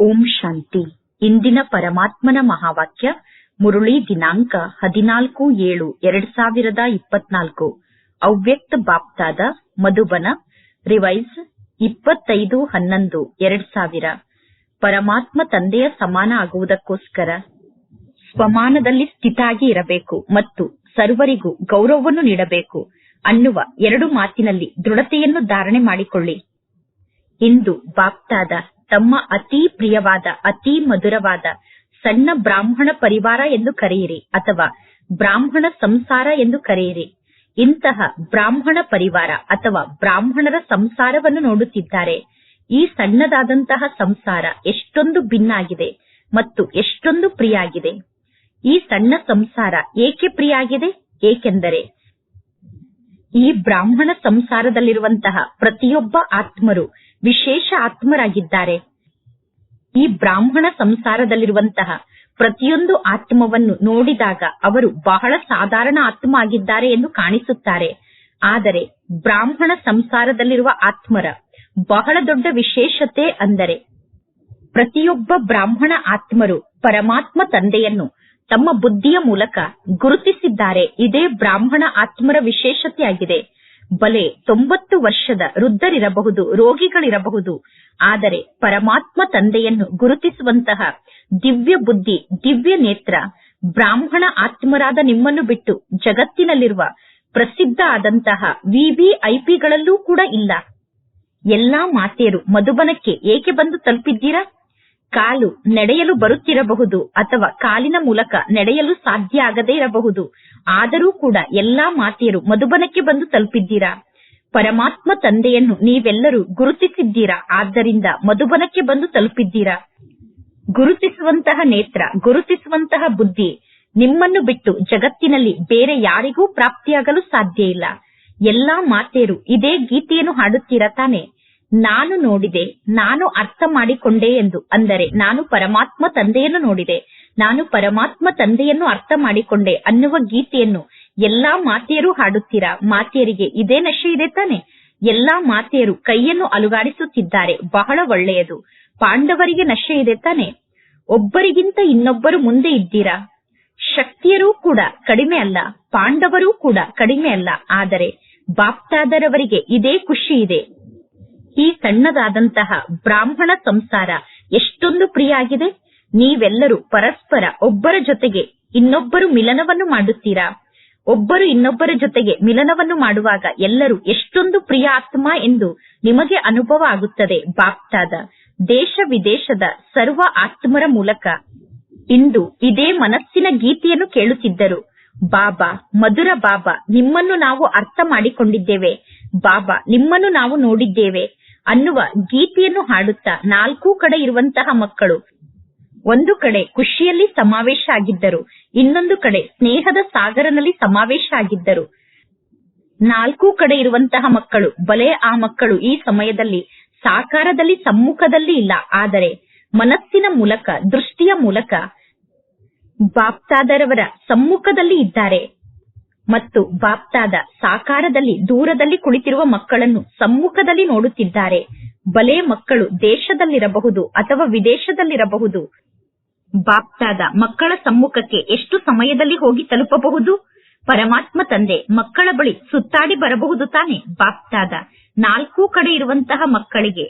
ಓಂ ಶಾಂತಿ. ಇಂದಿನ ಪರಮಾತ್ಮನ ಮಹಾವಾಕ್ಯ, ಮುರುಳಿ ದಿನಾಂಕ ಹದಿನಾಲ್ಕು ಏಳು ಎರಡ್ ಸಾವಿರದ ಇಪ್ಪತ್ನಾಲ್ಕು. ಅವ್ಯಕ್ತ ಬಾಪ್ತಾದ ಮಧುಬನ, ರಿವೈಸ್ ಇಪ್ಪತ್ತೈದು ಹನ್ನೊಂದು ಎರಡ್ ಸಾವಿರ. ಪರಮಾತ್ಮ ತಂದೆಯ ಸಮಾನ ಆಗುವುದಕ್ಕೋಸ್ಕರ ಸ್ವಮಾನದಲ್ಲಿ ಸ್ಥಿತಾಗಿ ಇರಬೇಕು ಮತ್ತು ಸರ್ವರಿಗೂ ಗೌರವವನ್ನು ನೀಡಬೇಕು ಅನ್ನುವ ಎರಡು ಮಾತಿನಲ್ಲಿ ದೃಢತೆಯನ್ನು ಧಾರಣೆ ಮಾಡಿಕೊಳ್ಳಿ. ಇಂದು ಬಾಪ್ತಾದ ತಮ್ಮ ಅತಿ ಪ್ರಿಯವಾದ, ಅತಿ ಮಧುರವಾದ ಸಣ್ಣ ಬ್ರಾಹ್ಮಣ ಪರಿವಾರ ಎಂದು ಕರೆಯಿರಿ ಅಥವಾ ಬ್ರಾಹ್ಮಣ ಸಂಸಾರ ಎಂದು ಕರೆಯಿರಿ. ಇಂತಹ ಬ್ರಾಹ್ಮಣ ಪರಿವಾರ ಅಥವಾ ಬ್ರಾಹ್ಮಣರ ಸಂಸಾರವನ್ನು ನೋಡುತ್ತಿದ್ದಾರೆ. ಈ ಸಣ್ಣದಾದಂತಹ ಸಂಸಾರ ಎಷ್ಟೊಂದು ಭಿನ್ನಾಗಿದೆ ಮತ್ತು ಎಷ್ಟೊಂದು ಪ್ರಿಯಾಗಿದೆ. ಈ ಸಣ್ಣ ಸಂಸಾರ ಏಕೆ ಪ್ರಿಯಾಗಿದೆ? ಏಕೆಂದರೆ ಈ ಬ್ರಾಹ್ಮಣ ಸಂಸಾರದಲ್ಲಿರುವಂತಹ ಪ್ರತಿಯೊಬ್ಬ ಆತ್ಮರು ವಿಶೇಷ ಆತ್ಮರಾಗಿದ್ದಾರೆ. ಈ ಬ್ರಾಹ್ಮಣ ಸಂಸಾರದಲ್ಲಿರುವಂತಹ ಪ್ರತಿಯೊಂದು ಆತ್ಮವನ್ನು ನೋಡಿದಾಗ ಅವರು ಬಹಳ ಸಾಧಾರಣ ಆತ್ಮ ಆಗಿದ್ದಾರೆ ಎಂದು ಕಾಣಿಸುತ್ತಾರೆ. ಆದರೆ ಬ್ರಾಹ್ಮಣ ಸಂಸಾರದಲ್ಲಿರುವ ಆತ್ಮರ ಬಹಳ ದೊಡ್ಡ ವಿಶೇಷತೆ ಅಂದರೆ ಪ್ರತಿಯೊಬ್ಬ ಬ್ರಾಹ್ಮಣ ಆತ್ಮರು ಪರಮಾತ್ಮ ತಂದೆಯನ್ನು ತಮ್ಮ ಬುದ್ಧಿಯ ಮೂಲಕ ಗುರುತಿಸಿದ್ದಾರೆ. ಇದೇ ಬ್ರಾಹ್ಮಣ ಆತ್ಮರ ವಿಶೇಷತೆಯಾಗಿದೆ. ಬಲೆ ತೊಂಬತ್ತು ವರ್ಷದ ವೃದ್ಧರಿರಬಹುದು, ರೋಗಿಗಳಿರಬಹುದು. ಆದರೆ ಪರಮಾತ್ಮ ತಂದೆಯನ್ನು ಗುರುತಿಸುವಂತಹ ದಿವ್ಯ ಬುದ್ಧಿ, ದಿವ್ಯ ನೇತ್ರ, ಬ್ರಾಹ್ಮಣ ಆತ್ಮರಾದ ನಿಮ್ಮನ್ನು ಬಿಟ್ಟು ಜಗತ್ತಿನಲ್ಲಿರುವ ಪ್ರಸಿದ್ಧ ಆದಂತಹ ವಿವಿಐಪಿಗಳಲ್ಲೂ ಕೂಡ ಇಲ್ಲ. ಎಲ್ಲಾ ಮಾತೆಯರು ಮಧುಬನಕ್ಕೆ ಏಕೆ ಬಂದು ತಲುಪಿದ್ದೀರಾ? ಕಾಲು ನಡೆಯಲು ಬರುತ್ತಿರಬಹುದು ಅಥವಾ ಕಾಲಿನ ಮೂಲಕ ನಡೆಯಲು ಸಾಧ್ಯ ಆಗದೇ ಇರಬಹುದು. ಆದರೂ ಕೂಡ ಎಲ್ಲಾ ಮಾತೆಯರು ಮಧುಬನಕ್ಕೆ ಬಂದು ತಲುಪಿದ್ದೀರಾ? ಪರಮಾತ್ಮ ತಂದೆಯನ್ನು ನೀವೆಲ್ಲರೂ ಗುರುತಿಸಿದ್ದೀರಾ? ಆದ್ದರಿಂದ ಮಧುಬನಕ್ಕೆ ಬಂದು ತಲುಪಿದ್ದೀರಾ? ಗುರುತಿಸುವಂತಹ ನೇತ್ರ, ಗುರುತಿಸುವಂತಹ ಬುದ್ಧಿ ನಿಮ್ಮನ್ನು ಬಿಟ್ಟು ಜಗತ್ತಿನಲ್ಲಿ ಬೇರೆ ಯಾರಿಗೂ ಪ್ರಾಪ್ತಿಯಾಗಲು ಸಾಧ್ಯ ಇಲ್ಲ. ಎಲ್ಲಾ ಮಾತೆಯರು ಇದೇ ಗೀತೆಯನ್ನು ಹಾಡುತ್ತೀರಾ ತಾನೆ? ನಾನು ನೋಡಿದೆ, ನಾನು ಅರ್ಥ ಮಾಡಿಕೊಂಡೆ ಎಂದು ಅಂದರೆ ನಾನು ಪರಮಾತ್ಮ ತಂದೆಯನ್ನು ನೋಡಿದೆ. ನಾನು ಪರಮಾತ್ಮ ತಂದೆಯನ್ನು ಅರ್ಥ ಮಾಡಿಕೊಂಡೆ ಅನ್ನುವ ಗೀತೆಯನ್ನು ಎಲ್ಲಾ ಮಾತೆಯರು ಹಾಡುತ್ತೀರಾ? ಮಾತೆಯರಿಗೆ ಇದೇ ನಶೆ ಇದೆ ತಾನೆ. ಎಲ್ಲಾ ಮಾತೆಯರು ಕೈಯನ್ನು ಅಲುಗಾಡಿಸುತ್ತಿದ್ದಾರೆ, ಬಹಳ ಒಳ್ಳೆಯದು. ಪಾಂಡವರಿಗೆ ನಶೆ ಇದೆ ತಾನೆ. ಒಬ್ಬರಿಗಿಂತ ಇನ್ನೊಬ್ಬರು ಮುಂದೆ ಇದ್ದೀರಾ? ಶಕ್ತಿಯರೂ ಕೂಡ ಕಡಿಮೆ ಅಲ್ಲ, ಪಾಂಡವರೂ ಕೂಡ ಕಡಿಮೆ ಅಲ್ಲ, ಆದರೆ ಬಾಪ್ತಾದರವರಿಗೆ ಇದೇ ಖುಷಿ ಇದೆ. ಈ ಸಣ್ಣದಾದಂತಹ ಬ್ರಾಹ್ಮಣ ಸಂಸಾರ ಎಷ್ಟೊಂದು ಪ್ರಿಯ ಆಗಿದೆ ನೀವೆಲ್ಲರೂ ಪರಸ್ಪರ ಒಬ್ಬರ ಜೊತೆಗೆ ಇನ್ನೊಬ್ಬರು ಮಿಲನವನ್ನು ಮಾಡುತ್ತೀರಾ? ಒಬ್ಬರು ಇನ್ನೊಬ್ಬರ ಜೊತೆಗೆ ಮಿಲನವನ್ನು ಮಾಡುವಾಗ ಎಲ್ಲರೂ ಎಷ್ಟೊಂದು ಪ್ರಿಯ ಆತ್ಮ ಎಂದು ನಿಮಗೆ ಅನುಭವ ಆಗುತ್ತದೆ, ಬಾಪ್ತಾದ. ದೇಶ ವಿದೇಶದ ಸರ್ವ ಆತ್ಮರ ಮೂಲಕ. ಇಂದು ಇದೇ ಮನಸ್ಸಿನ ಗೀತೆಯನ್ನು ಕೇಳುತ್ತಿದ್ದರು. ಬಾಬಾ, ಮಧುರ ಬಾಬಾ, ನಿಮ್ಮನ್ನು ನಾವು ಅರ್ಥ ಮಾಡಿಕೊಂಡಿದ್ದೇವೆ. ಬಾಬಾ, ನಿಮ್ಮನ್ನು ನಾವು ನೋಡಿದ್ದೇವೆ ಅನ್ನುವ ಗೀತೆಯನ್ನು ಹಾಡುತ್ತಾ ನಾಲ್ಕೂ ಕಡೆ ಇರುವಂತಹ ಮಕ್ಕಳು ಒಂದು ಕಡೆ ಖುಷಿಯಲ್ಲಿ ಸಮಾವೇಶ ಆಗಿದ್ದರು, ಇನ್ನೊಂದು ಕಡೆ ಸ್ನೇಹದ ಸಾಗರನಲ್ಲಿ ಸಮಾವೇಶ ಆಗಿದ್ದರು. ನಾಲ್ಕು ಕಡೆ ಇರುವಂತಹ ಮಕ್ಕಳು, ಬಲೆ ಆ ಮಕ್ಕಳು ಈ ಸಮಯದಲ್ಲಿ ಸಾಕಾರದಲ್ಲಿ ಸಮ್ಮುಖದಲ್ಲಿ ಇಲ್ಲ. ಆದರೆ ಮನಸ್ಸಿನ ಮೂಲಕ, ದೃಷ್ಟಿಯ ಮೂಲಕ ಬಾಪ್ತಾದರವರ ಸಮ್ಮುಖದಲ್ಲಿ ಇದ್ದಾರೆ. ಮತ್ತು ಬಾಪ್ತಾದ ಸಾಕಾರದಲ್ಲಿ, ದೂರದಲ್ಲಿ ಕುಳಿತಿರುವ ಮಕ್ಕಳನ್ನು ಸಮ್ಮುಖದಲ್ಲಿ ನೋಡುತ್ತಿದ್ದಾರೆ. ಬಲೆ ಮಕ್ಕಳು ದೇಶದಲ್ಲಿರಬಹುದು ಅಥವಾ ವಿದೇಶದಲ್ಲಿರಬಹುದು. ಬಾಪ್ತಾದ ಮಕ್ಕಳ ಸಮ್ಮುಖಕ್ಕೆ ಎಷ್ಟು ಸಮಯದಲ್ಲಿ ಹೋಗಿ ತಲುಪಬಹುದು? ಪರಮಾತ್ಮ ತಂದೆ ಮಕ್ಕಳ ಬಳಿ ಸುತ್ತಾಡಿ ಬರಬಹುದು ತಾನೆ? ಬಾಪ್ತಾದ ನಾಲ್ಕೂ ಕಡೆ ಇರುವಂತಹ ಮಕ್ಕಳಿಗೆ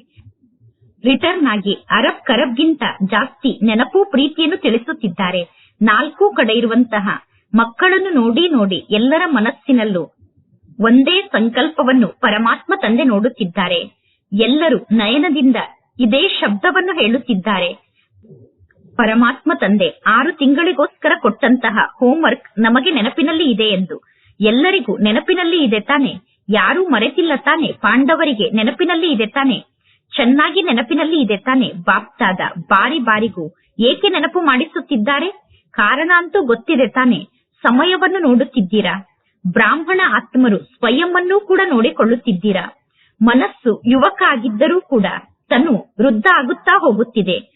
ರಿಟರ್ನ್ ಆಗಿ ಅರಬ್ ಕರಬ್ಗಿಂತ ಜಾಸ್ತಿ ನೆನಪು ಪ್ರೀತಿಯನ್ನು ತಿಳಿಸುತ್ತಿದ್ದಾರೆ. ನಾಲ್ಕೂ ಕಡೆ ಇರುವಂತಹ ಮಕ್ಕಳನ್ನು ನೋಡಿ ನೋಡಿ ಎಲ್ಲರ ಮನಸ್ಸಿನಲ್ಲೂ ಒಂದೇ ಸಂಕಲ್ಪವನ್ನು ಪರಮಾತ್ಮ ತಂದೆ ನೋಡುತ್ತಿದ್ದಾರೆ. ಎಲ್ಲರೂ ನಯನದಿಂದ ಇದೇ ಶಬ್ದವನ್ನು ಹೇಳುತ್ತಿದ್ದಾರೆ. ಪರಮಾತ್ಮ ತಂದೆ ಆರು ತಿಂಗಳಿಗೋಸ್ಕರ ಕೊಟ್ಟಂತಹ ಹೋಮ್ವರ್ಕ್ ನಮಗೆ ನೆನಪಿನಲ್ಲಿ ಇದೆ ಎಂದು. ಎಲ್ಲರಿಗೂ ನೆನಪಿನಲ್ಲಿ ಇದೆ ತಾನೆ. ಯಾರೂ ಮರೆತಿಲ್ಲ ತಾನೆ. ಪಾಂಡವರಿಗೆ ನೆನಪಿನಲ್ಲಿ ಇದೆ ತಾನೆ. ಚೆನ್ನಾಗಿ ನೆನಪಿನಲ್ಲಿ ಇದೆ ತಾನೆ. ಬಾಪ್ತಾದ ಬಾರಿ ಬಾರಿಗೂ ಏಕೆ ನೆನಪು ಮಾಡಿಸುತ್ತಿದ್ದಾರೆ? ಕಾರಣ ಅಂತೂ ಗೊತ್ತಿದೆ ತಾನೆ. ಸಮಯವನ್ನು ನೋಡುತ್ತಿದ್ದೀರಾ? ಬ್ರಾಹ್ಮಣ ಆತ್ಮರು ಸ್ವಯಂವನ್ನೂ ಕೂಡ ನೋಡಿಕೊಳ್ಳುತ್ತಿದ್ದೀರಾ? ಮನಸ್ಸು ಯುವಕ ಆಗಿದ್ದರೂ ಕೂಡ ತನು ವೃದ್ಧ ಆಗುತ್ತಾ ಹೋಗುತ್ತಿದೆ.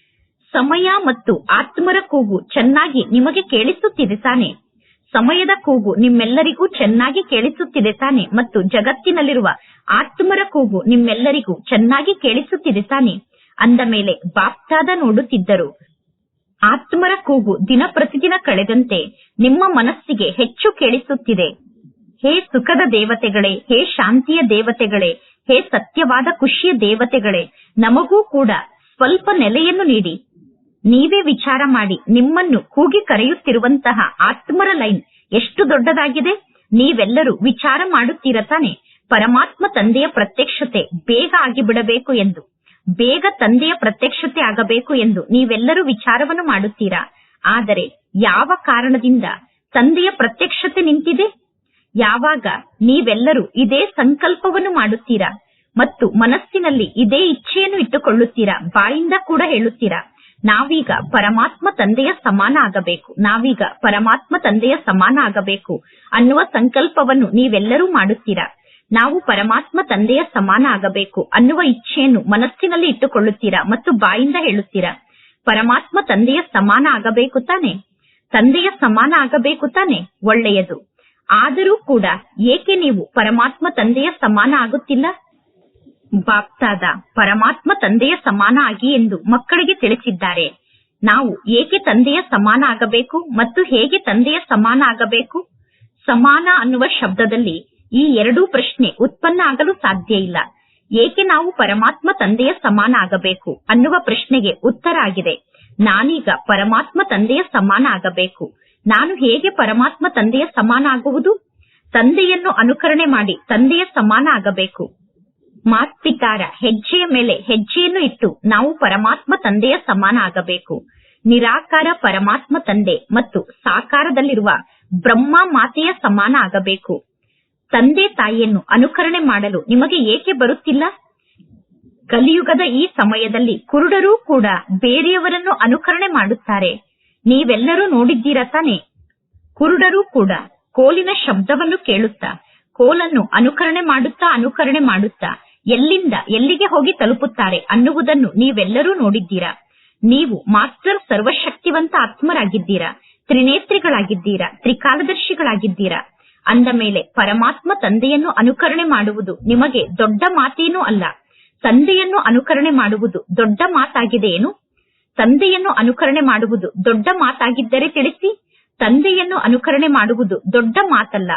ಸಮಯ ಮತ್ತು ಆತ್ಮರ ಕೂಗು ಚೆನ್ನಾಗಿ ನಿಮಗೆ ಕೇಳಿಸುತ್ತಿದೆ ತಾನೆ. ಸಮಯದ ಕೂಗು ನಿಮ್ಮೆಲ್ಲರಿಗೂ ಚೆನ್ನಾಗಿ ಕೇಳಿಸುತ್ತಿದೆ ತಾನೆ ಮತ್ತು ಜಗತ್ತಿನಲ್ಲಿರುವ ಆತ್ಮರ ಕೂಗು ನಿಮ್ಮೆಲ್ಲರಿಗೂ ಚೆನ್ನಾಗಿ ಕೇಳಿಸುತ್ತಿದೆ ತಾನೆ. ಅಂದ ಮೇಲೆ ಬಾಪ್ತಾದ ನೋಡುತ್ತಿದ್ದರು. ಆತ್ಮರ ಕೂಗು ದಿನ ಪ್ರತಿದಿನ ಕಳೆದಂತೆ ನಿಮ್ಮ ಮನಸ್ಸಿಗೆ ಹೆಚ್ಚು ಕೇಳಿಸುತ್ತಿದೆ. ಹೇ ಸುಖದ ದೇವತೆಗಳೇ, ಹೇ ಶಾಂತಿಯ ದೇವತೆಗಳೇ, ಹೇ ಸತ್ಯವಾದ ಖುಷಿಯ ದೇವತೆಗಳೇ, ನಮಗೂ ಕೂಡ ಸ್ವಲ್ಪ ನೆಲೆಯನ್ನು ನೀಡಿ. ನೀವೇ ವಿಚಾರ ಮಾಡಿ, ನಿಮ್ಮನ್ನು ಕೂಗಿ ಕರೆಯುತ್ತಿರುವಂತಹ ಆತ್ಮರ ಲೈನ್ ಎಷ್ಟು ದೊಡ್ಡದಾಗಿದೆ? ನೀವೆಲ್ಲರೂ ವಿಚಾರ ಮಾಡುತ್ತೀರ ತಾನೆ? ಪರಮಾತ್ಮ ತಂದೆಯ ಪ್ರತ್ಯಕ್ಷತೆ ಬೇಗ ಆಗಿಬಿಡಬೇಕು ಎಂದು, ಬೇಗ ತಂದೆಯ ಪ್ರತ್ಯಕ್ಷತೆ ಆಗಬೇಕು ಎಂದು ನೀವೆಲ್ಲರೂ ವಿಚಾರವನ್ನು ಮಾಡುತ್ತೀರಾ? ಆದರೆ ಯಾವ ಕಾರಣದಿಂದ ತಂದೆಯ ಪ್ರತ್ಯಕ್ಷತೆ ನಿಂತಿದೆ? ಯಾವಾಗ ನೀವೆಲ್ಲರೂ ಇದೇ ಸಂಕಲ್ಪವನ್ನು ಮಾಡುತ್ತೀರಾ? ಮತ್ತು ಮನಸ್ಸಿನಲ್ಲಿ ಇದೇ ಇಚ್ಛೆಯನ್ನು ಇಟ್ಟುಕೊಳ್ಳುತ್ತೀರಾ? ಬಾಯಿಂದ ಕೂಡ ಹೇಳುತ್ತೀರಾ? ನಾವೀಗ ಪರಮಾತ್ಮ ತಂದೆಯ ಸಮಾನ ಆಗಬೇಕು ನಾವೀಗ ಪರಮಾತ್ಮ ತಂದೆಯ ಸಮಾನ ಆಗಬೇಕು ಅನ್ನುವ ಸಂಕಲ್ಪವನ್ನು ನೀವೆಲ್ಲರೂ ಮಾಡುತ್ತೀರಾ? ನಾವು ಪರಮಾತ್ಮ ತಂದೆಯ ಸಮಾನ ಆಗಬೇಕು ಅನ್ನುವ ಇಚ್ಛೆಯನ್ನು ಮನಸ್ಸಿನಲ್ಲಿ ಇಟ್ಟುಕೊಳ್ಳುತ್ತೀರಾ ಮತ್ತು ಬಾಯಿಂದ ಹೇಳುತ್ತೀರಾ? ಪರಮಾತ್ಮ ತಂದೆಯ ಸಮಾನ ಆಗಬೇಕು ತಾನೆ? ತಂದೆಯ ಸಮಾನ ಆಗಬೇಕು ತಾನೆ? ಒಳ್ಳೆಯದು. ಆದರೂ ಕೂಡ ಏಕೆ ನೀವು ಪರಮಾತ್ಮ ತಂದೆಯ ಸಮಾನ ಆಗುತ್ತಿಲ್ಲ ಬಾಪ್ತಾದ ಪರಮಾತ್ಮ ತಂದೆಯ ಸಮಾನ ಆಗಿ ಎಂದು ಮಕ್ಕಳಿಗೆ ತಿಳಿಸಿದ್ದಾರೆ. ನಾವು ಏಕೆ ತಂದೆಯ ಸಮಾನ ಆಗಬೇಕು ಮತ್ತು ಹೇಗೆ ತಂದೆಯ ಸಮಾನ ಆಗಬೇಕು ಸಮಾನ ಅನ್ನುವ ಶಬ್ದದಲ್ಲಿ ಈ ಎರಡೂ ಪ್ರಶ್ನೆ ಉತ್ಪನ್ನ ಆಗಲು ಸಾಧ್ಯ ಇಲ್ಲ. ಏಕೆ ನಾವು ಪರಮಾತ್ಮ ತಂದೆಯ ಸಮಾನ ಆಗಬೇಕು ಅನ್ನುವ ಪ್ರಶ್ನೆಗೆ ಉತ್ತರ ಆಗಿದೆ. ನಾನೀಗ ಪರಮಾತ್ಮ ತಂದೆಯ ಸಮಾನ ಆಗಬೇಕು ನಾನು ಹೇಗೆ ಪರಮಾತ್ಮ ತಂದೆಯ ಸಮಾನ ಆಗುವುದು ತಂದೆಯನ್ನು ಅನುಕರಣೆ ಮಾಡಿ ತಂದೆಯ ಸಮಾನ ಆಗಬೇಕು ಮಾತ್ಪಿತಾರ ಹೆಜ್ಜೆಯ ಮೇಲೆ ಹೆಜ್ಜೆಯನ್ನು ಇಟ್ಟು ನಾವು ಪರಮಾತ್ಮ ತಂದೆಯ ಸಮಾನ ಆಗಬೇಕು ನಿರಾಕಾರ ಪರಮಾತ್ಮ ತಂದೆ ಮತ್ತು ಸಾಕಾರದಲ್ಲಿರುವ ಬ್ರಹ್ಮ ಮಾತೆಯ ಸಮಾನ ಆಗಬೇಕು ತಂದೆ ತಾಯಿಯನ್ನು ಅನುಕರಣೆ ಮಾಡಲು ನಿಮಗೆ ಏಕೆ ಬರುತ್ತಿಲ್ಲ? ಕಲಿಯುಗದ ಈ ಸಮಯದಲ್ಲಿ ಕುರುಡರೂ ಕೂಡ ಬೇರೆಯವರನ್ನು ಅನುಕರಣೆ ಮಾಡುತ್ತಾರೆ. ನೀವೆಲ್ಲರೂ ನೋಡಿದ್ದೀರ ತಾನೆ? ಕುರುಡರೂ ಕೂಡ ಕೋಲಿನ ಶಬ್ದವನ್ನು ಕೇಳುತ್ತಾ, ಕೋಲನ್ನು ಅನುಕರಣೆ ಮಾಡುತ್ತಾ ಅನುಕರಣೆ ಮಾಡುತ್ತಾ ಎಲ್ಲಿಂದ, ಎಲ್ಲಿಗೆ ಹೋಗಿ ತಲುಪುತ್ತಾರೆ ಅನ್ನುವುದನ್ನು ನೀವೆಲ್ಲರೂ ನೋಡಿದ್ದೀರಾ? ನೀವು ಮಾಸ್ಟರ್ ಸರ್ವಶಕ್ತಿವಂತ ಆತ್ಮರಾಗಿದ್ದೀರಾ? ತ್ರಿನೇತ್ರಿಗಳಾಗಿದ್ದೀರಾ? ತ್ರಿಕಾಲದರ್ಶಿಗಳಾಗಿದ್ದೀರಾ? ಅಂದ ಮೇಲೆ ಪರಮಾತ್ಮ ತಂದೆಯನ್ನು ಅನುಕರಣೆ ಮಾಡುವುದು ನಿಮಗೆ ದೊಡ್ಡ ಮಾತೇನೂ ಅಲ್ಲ. ತಂದೆಯನ್ನು ಅನುಕರಣೆ ಮಾಡುವುದು ದೊಡ್ಡ ಮಾತಾಗಿದೆಯೇನು ತಂದೆಯನ್ನು ಅನುಕರಣೆ ಮಾಡುವುದು ದೊಡ್ಡ ಮಾತಾಗಿದ್ದರೆ ತಿಳಿಸಿ. ತಂದೆಯನ್ನು ಅನುಕರಣೆ ಮಾಡುವುದು ದೊಡ್ಡ ಮಾತಲ್ಲ.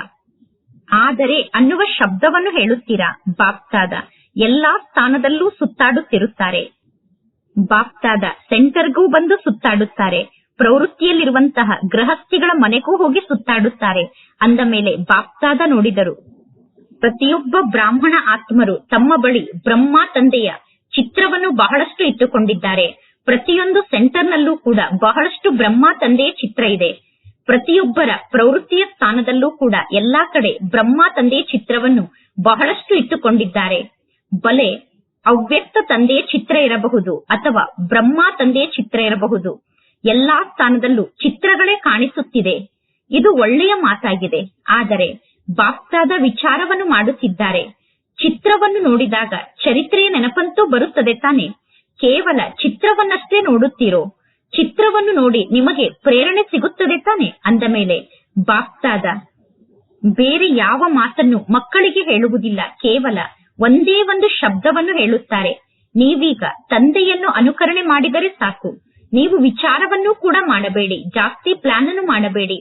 ಆದರೆ ಅನ್ನುವ ಶಬ್ದವನ್ನು ಹೇಳುತ್ತೀರಾ? ಬಾಪ್ತಾದ. ಎಲ್ಲಾ ಸ್ಥಾನದಲ್ಲೂ ಸುತ್ತಾಡುತ್ತಿರುತ್ತಾರೆ. ಬಾಪ್ತಾದ ಸೆಂಟರ್ಗೂ ಬಂದು ಸುತ್ತಾಡುತ್ತಾರೆ. ಪ್ರವೃತ್ತಿಯಲ್ಲಿರುವಂತಹ ಗೃಹಸ್ಥಿಗಳ ಮನೆಗೂ ಹೋಗಿ ಸುತ್ತಾಡುತ್ತಾರೆ. ಅಂದ ಮೇಲೆ ಬಾಪ್ತಾದ ನೋಡಿದರು. ಪ್ರತಿಯೊಬ್ಬ ಬ್ರಾಹ್ಮಣ ಆತ್ಮರು ತಮ್ಮ ಬಳಿ ಬ್ರಹ್ಮ ತಂದೆಯ ಚಿತ್ರವನ್ನು ಬಹಳಷ್ಟು ಇಟ್ಟುಕೊಂಡಿದ್ದಾರೆ. ಪ್ರತಿಯೊಂದು ಸೆಂಟರ್ನಲ್ಲೂ ಕೂಡ ಬಹಳಷ್ಟು ಬ್ರಹ್ಮ ತಂದೆಯ ಚಿತ್ರ ಇದೆ. ಪ್ರತಿಯೊಬ್ಬರ ಪ್ರವೃತ್ತಿಯ ಸ್ಥಾನದಲ್ಲೂ ಕೂಡ ಎಲ್ಲಾ ಕಡೆ ಬ್ರಹ್ಮ ತಂದೆಯ ಚಿತ್ರವನ್ನು ಬಹಳಷ್ಟು ಇಟ್ಟುಕೊಂಡಿದ್ದಾರೆ. ಬಲೆ ಅವ್ಯಕ್ತ ತಂದೆಯ ಚಿತ್ರ ಇರಬಹುದು ಅಥವಾ ಬ್ರಹ್ಮ ತಂದೆಯ ಚಿತ್ರ ಇರಬಹುದು. ಎಲ್ಲಾ ಸ್ಥಾನದಲ್ಲೂ ಚಿತ್ರಗಳೇ ಕಾಣಿಸುತ್ತಿದೆ. ಇದು ಒಳ್ಳೆಯ ಮಾತಾಗಿದೆ. ಆದರೆ ಬಾಪ್ತಾದ ವಿಚಾರವನ್ನು ಮಾಡುತ್ತಿದ್ದಾರೆ. ಚಿತ್ರವನ್ನು ನೋಡಿದಾಗ ಚರಿತ್ರೆಯ ನೆನಪಂತೂ ಬರುತ್ತದೆ ತಾನೆ. ಕೇವಲ ಚಿತ್ರವನ್ನಷ್ಟೇ ನೋಡುತ್ತೀರೋ? ಚಿತ್ರವನ್ನು ನೋಡಿ ನಿಮಗೆ ಪ್ರೇರಣೆ ಸಿಗುತ್ತದೆ ತಾನೆ ಅಂದ ಮೇಲೆ ಬಾಪ್ತಾದ. ಬೇರೆ ಯಾವ ಮಾತನ್ನು ಮಕ್ಕಳಿಗೆ ಹೇಳುವುದಿಲ್ಲ. ಕೇವಲ ಒಂದೇ ಒಂದು ಶಬ್ದವನ್ನು ಹೇಳುತ್ತಾರೆ. ನೀವೀಗ ತಂದೆಯನ್ನು ಅನುಕರಣೆ ಮಾಡಿದರೆ ಸಾಕು. ನೀವು ವಿಚಾರವನ್ನು ಕೂಡ ಮಾಡಬೇಡಿ. ಜಾಸ್ತಿ ಪ್ಲಾನ್ ಅನ್ನು ಮಾಡಬೇಡಿ.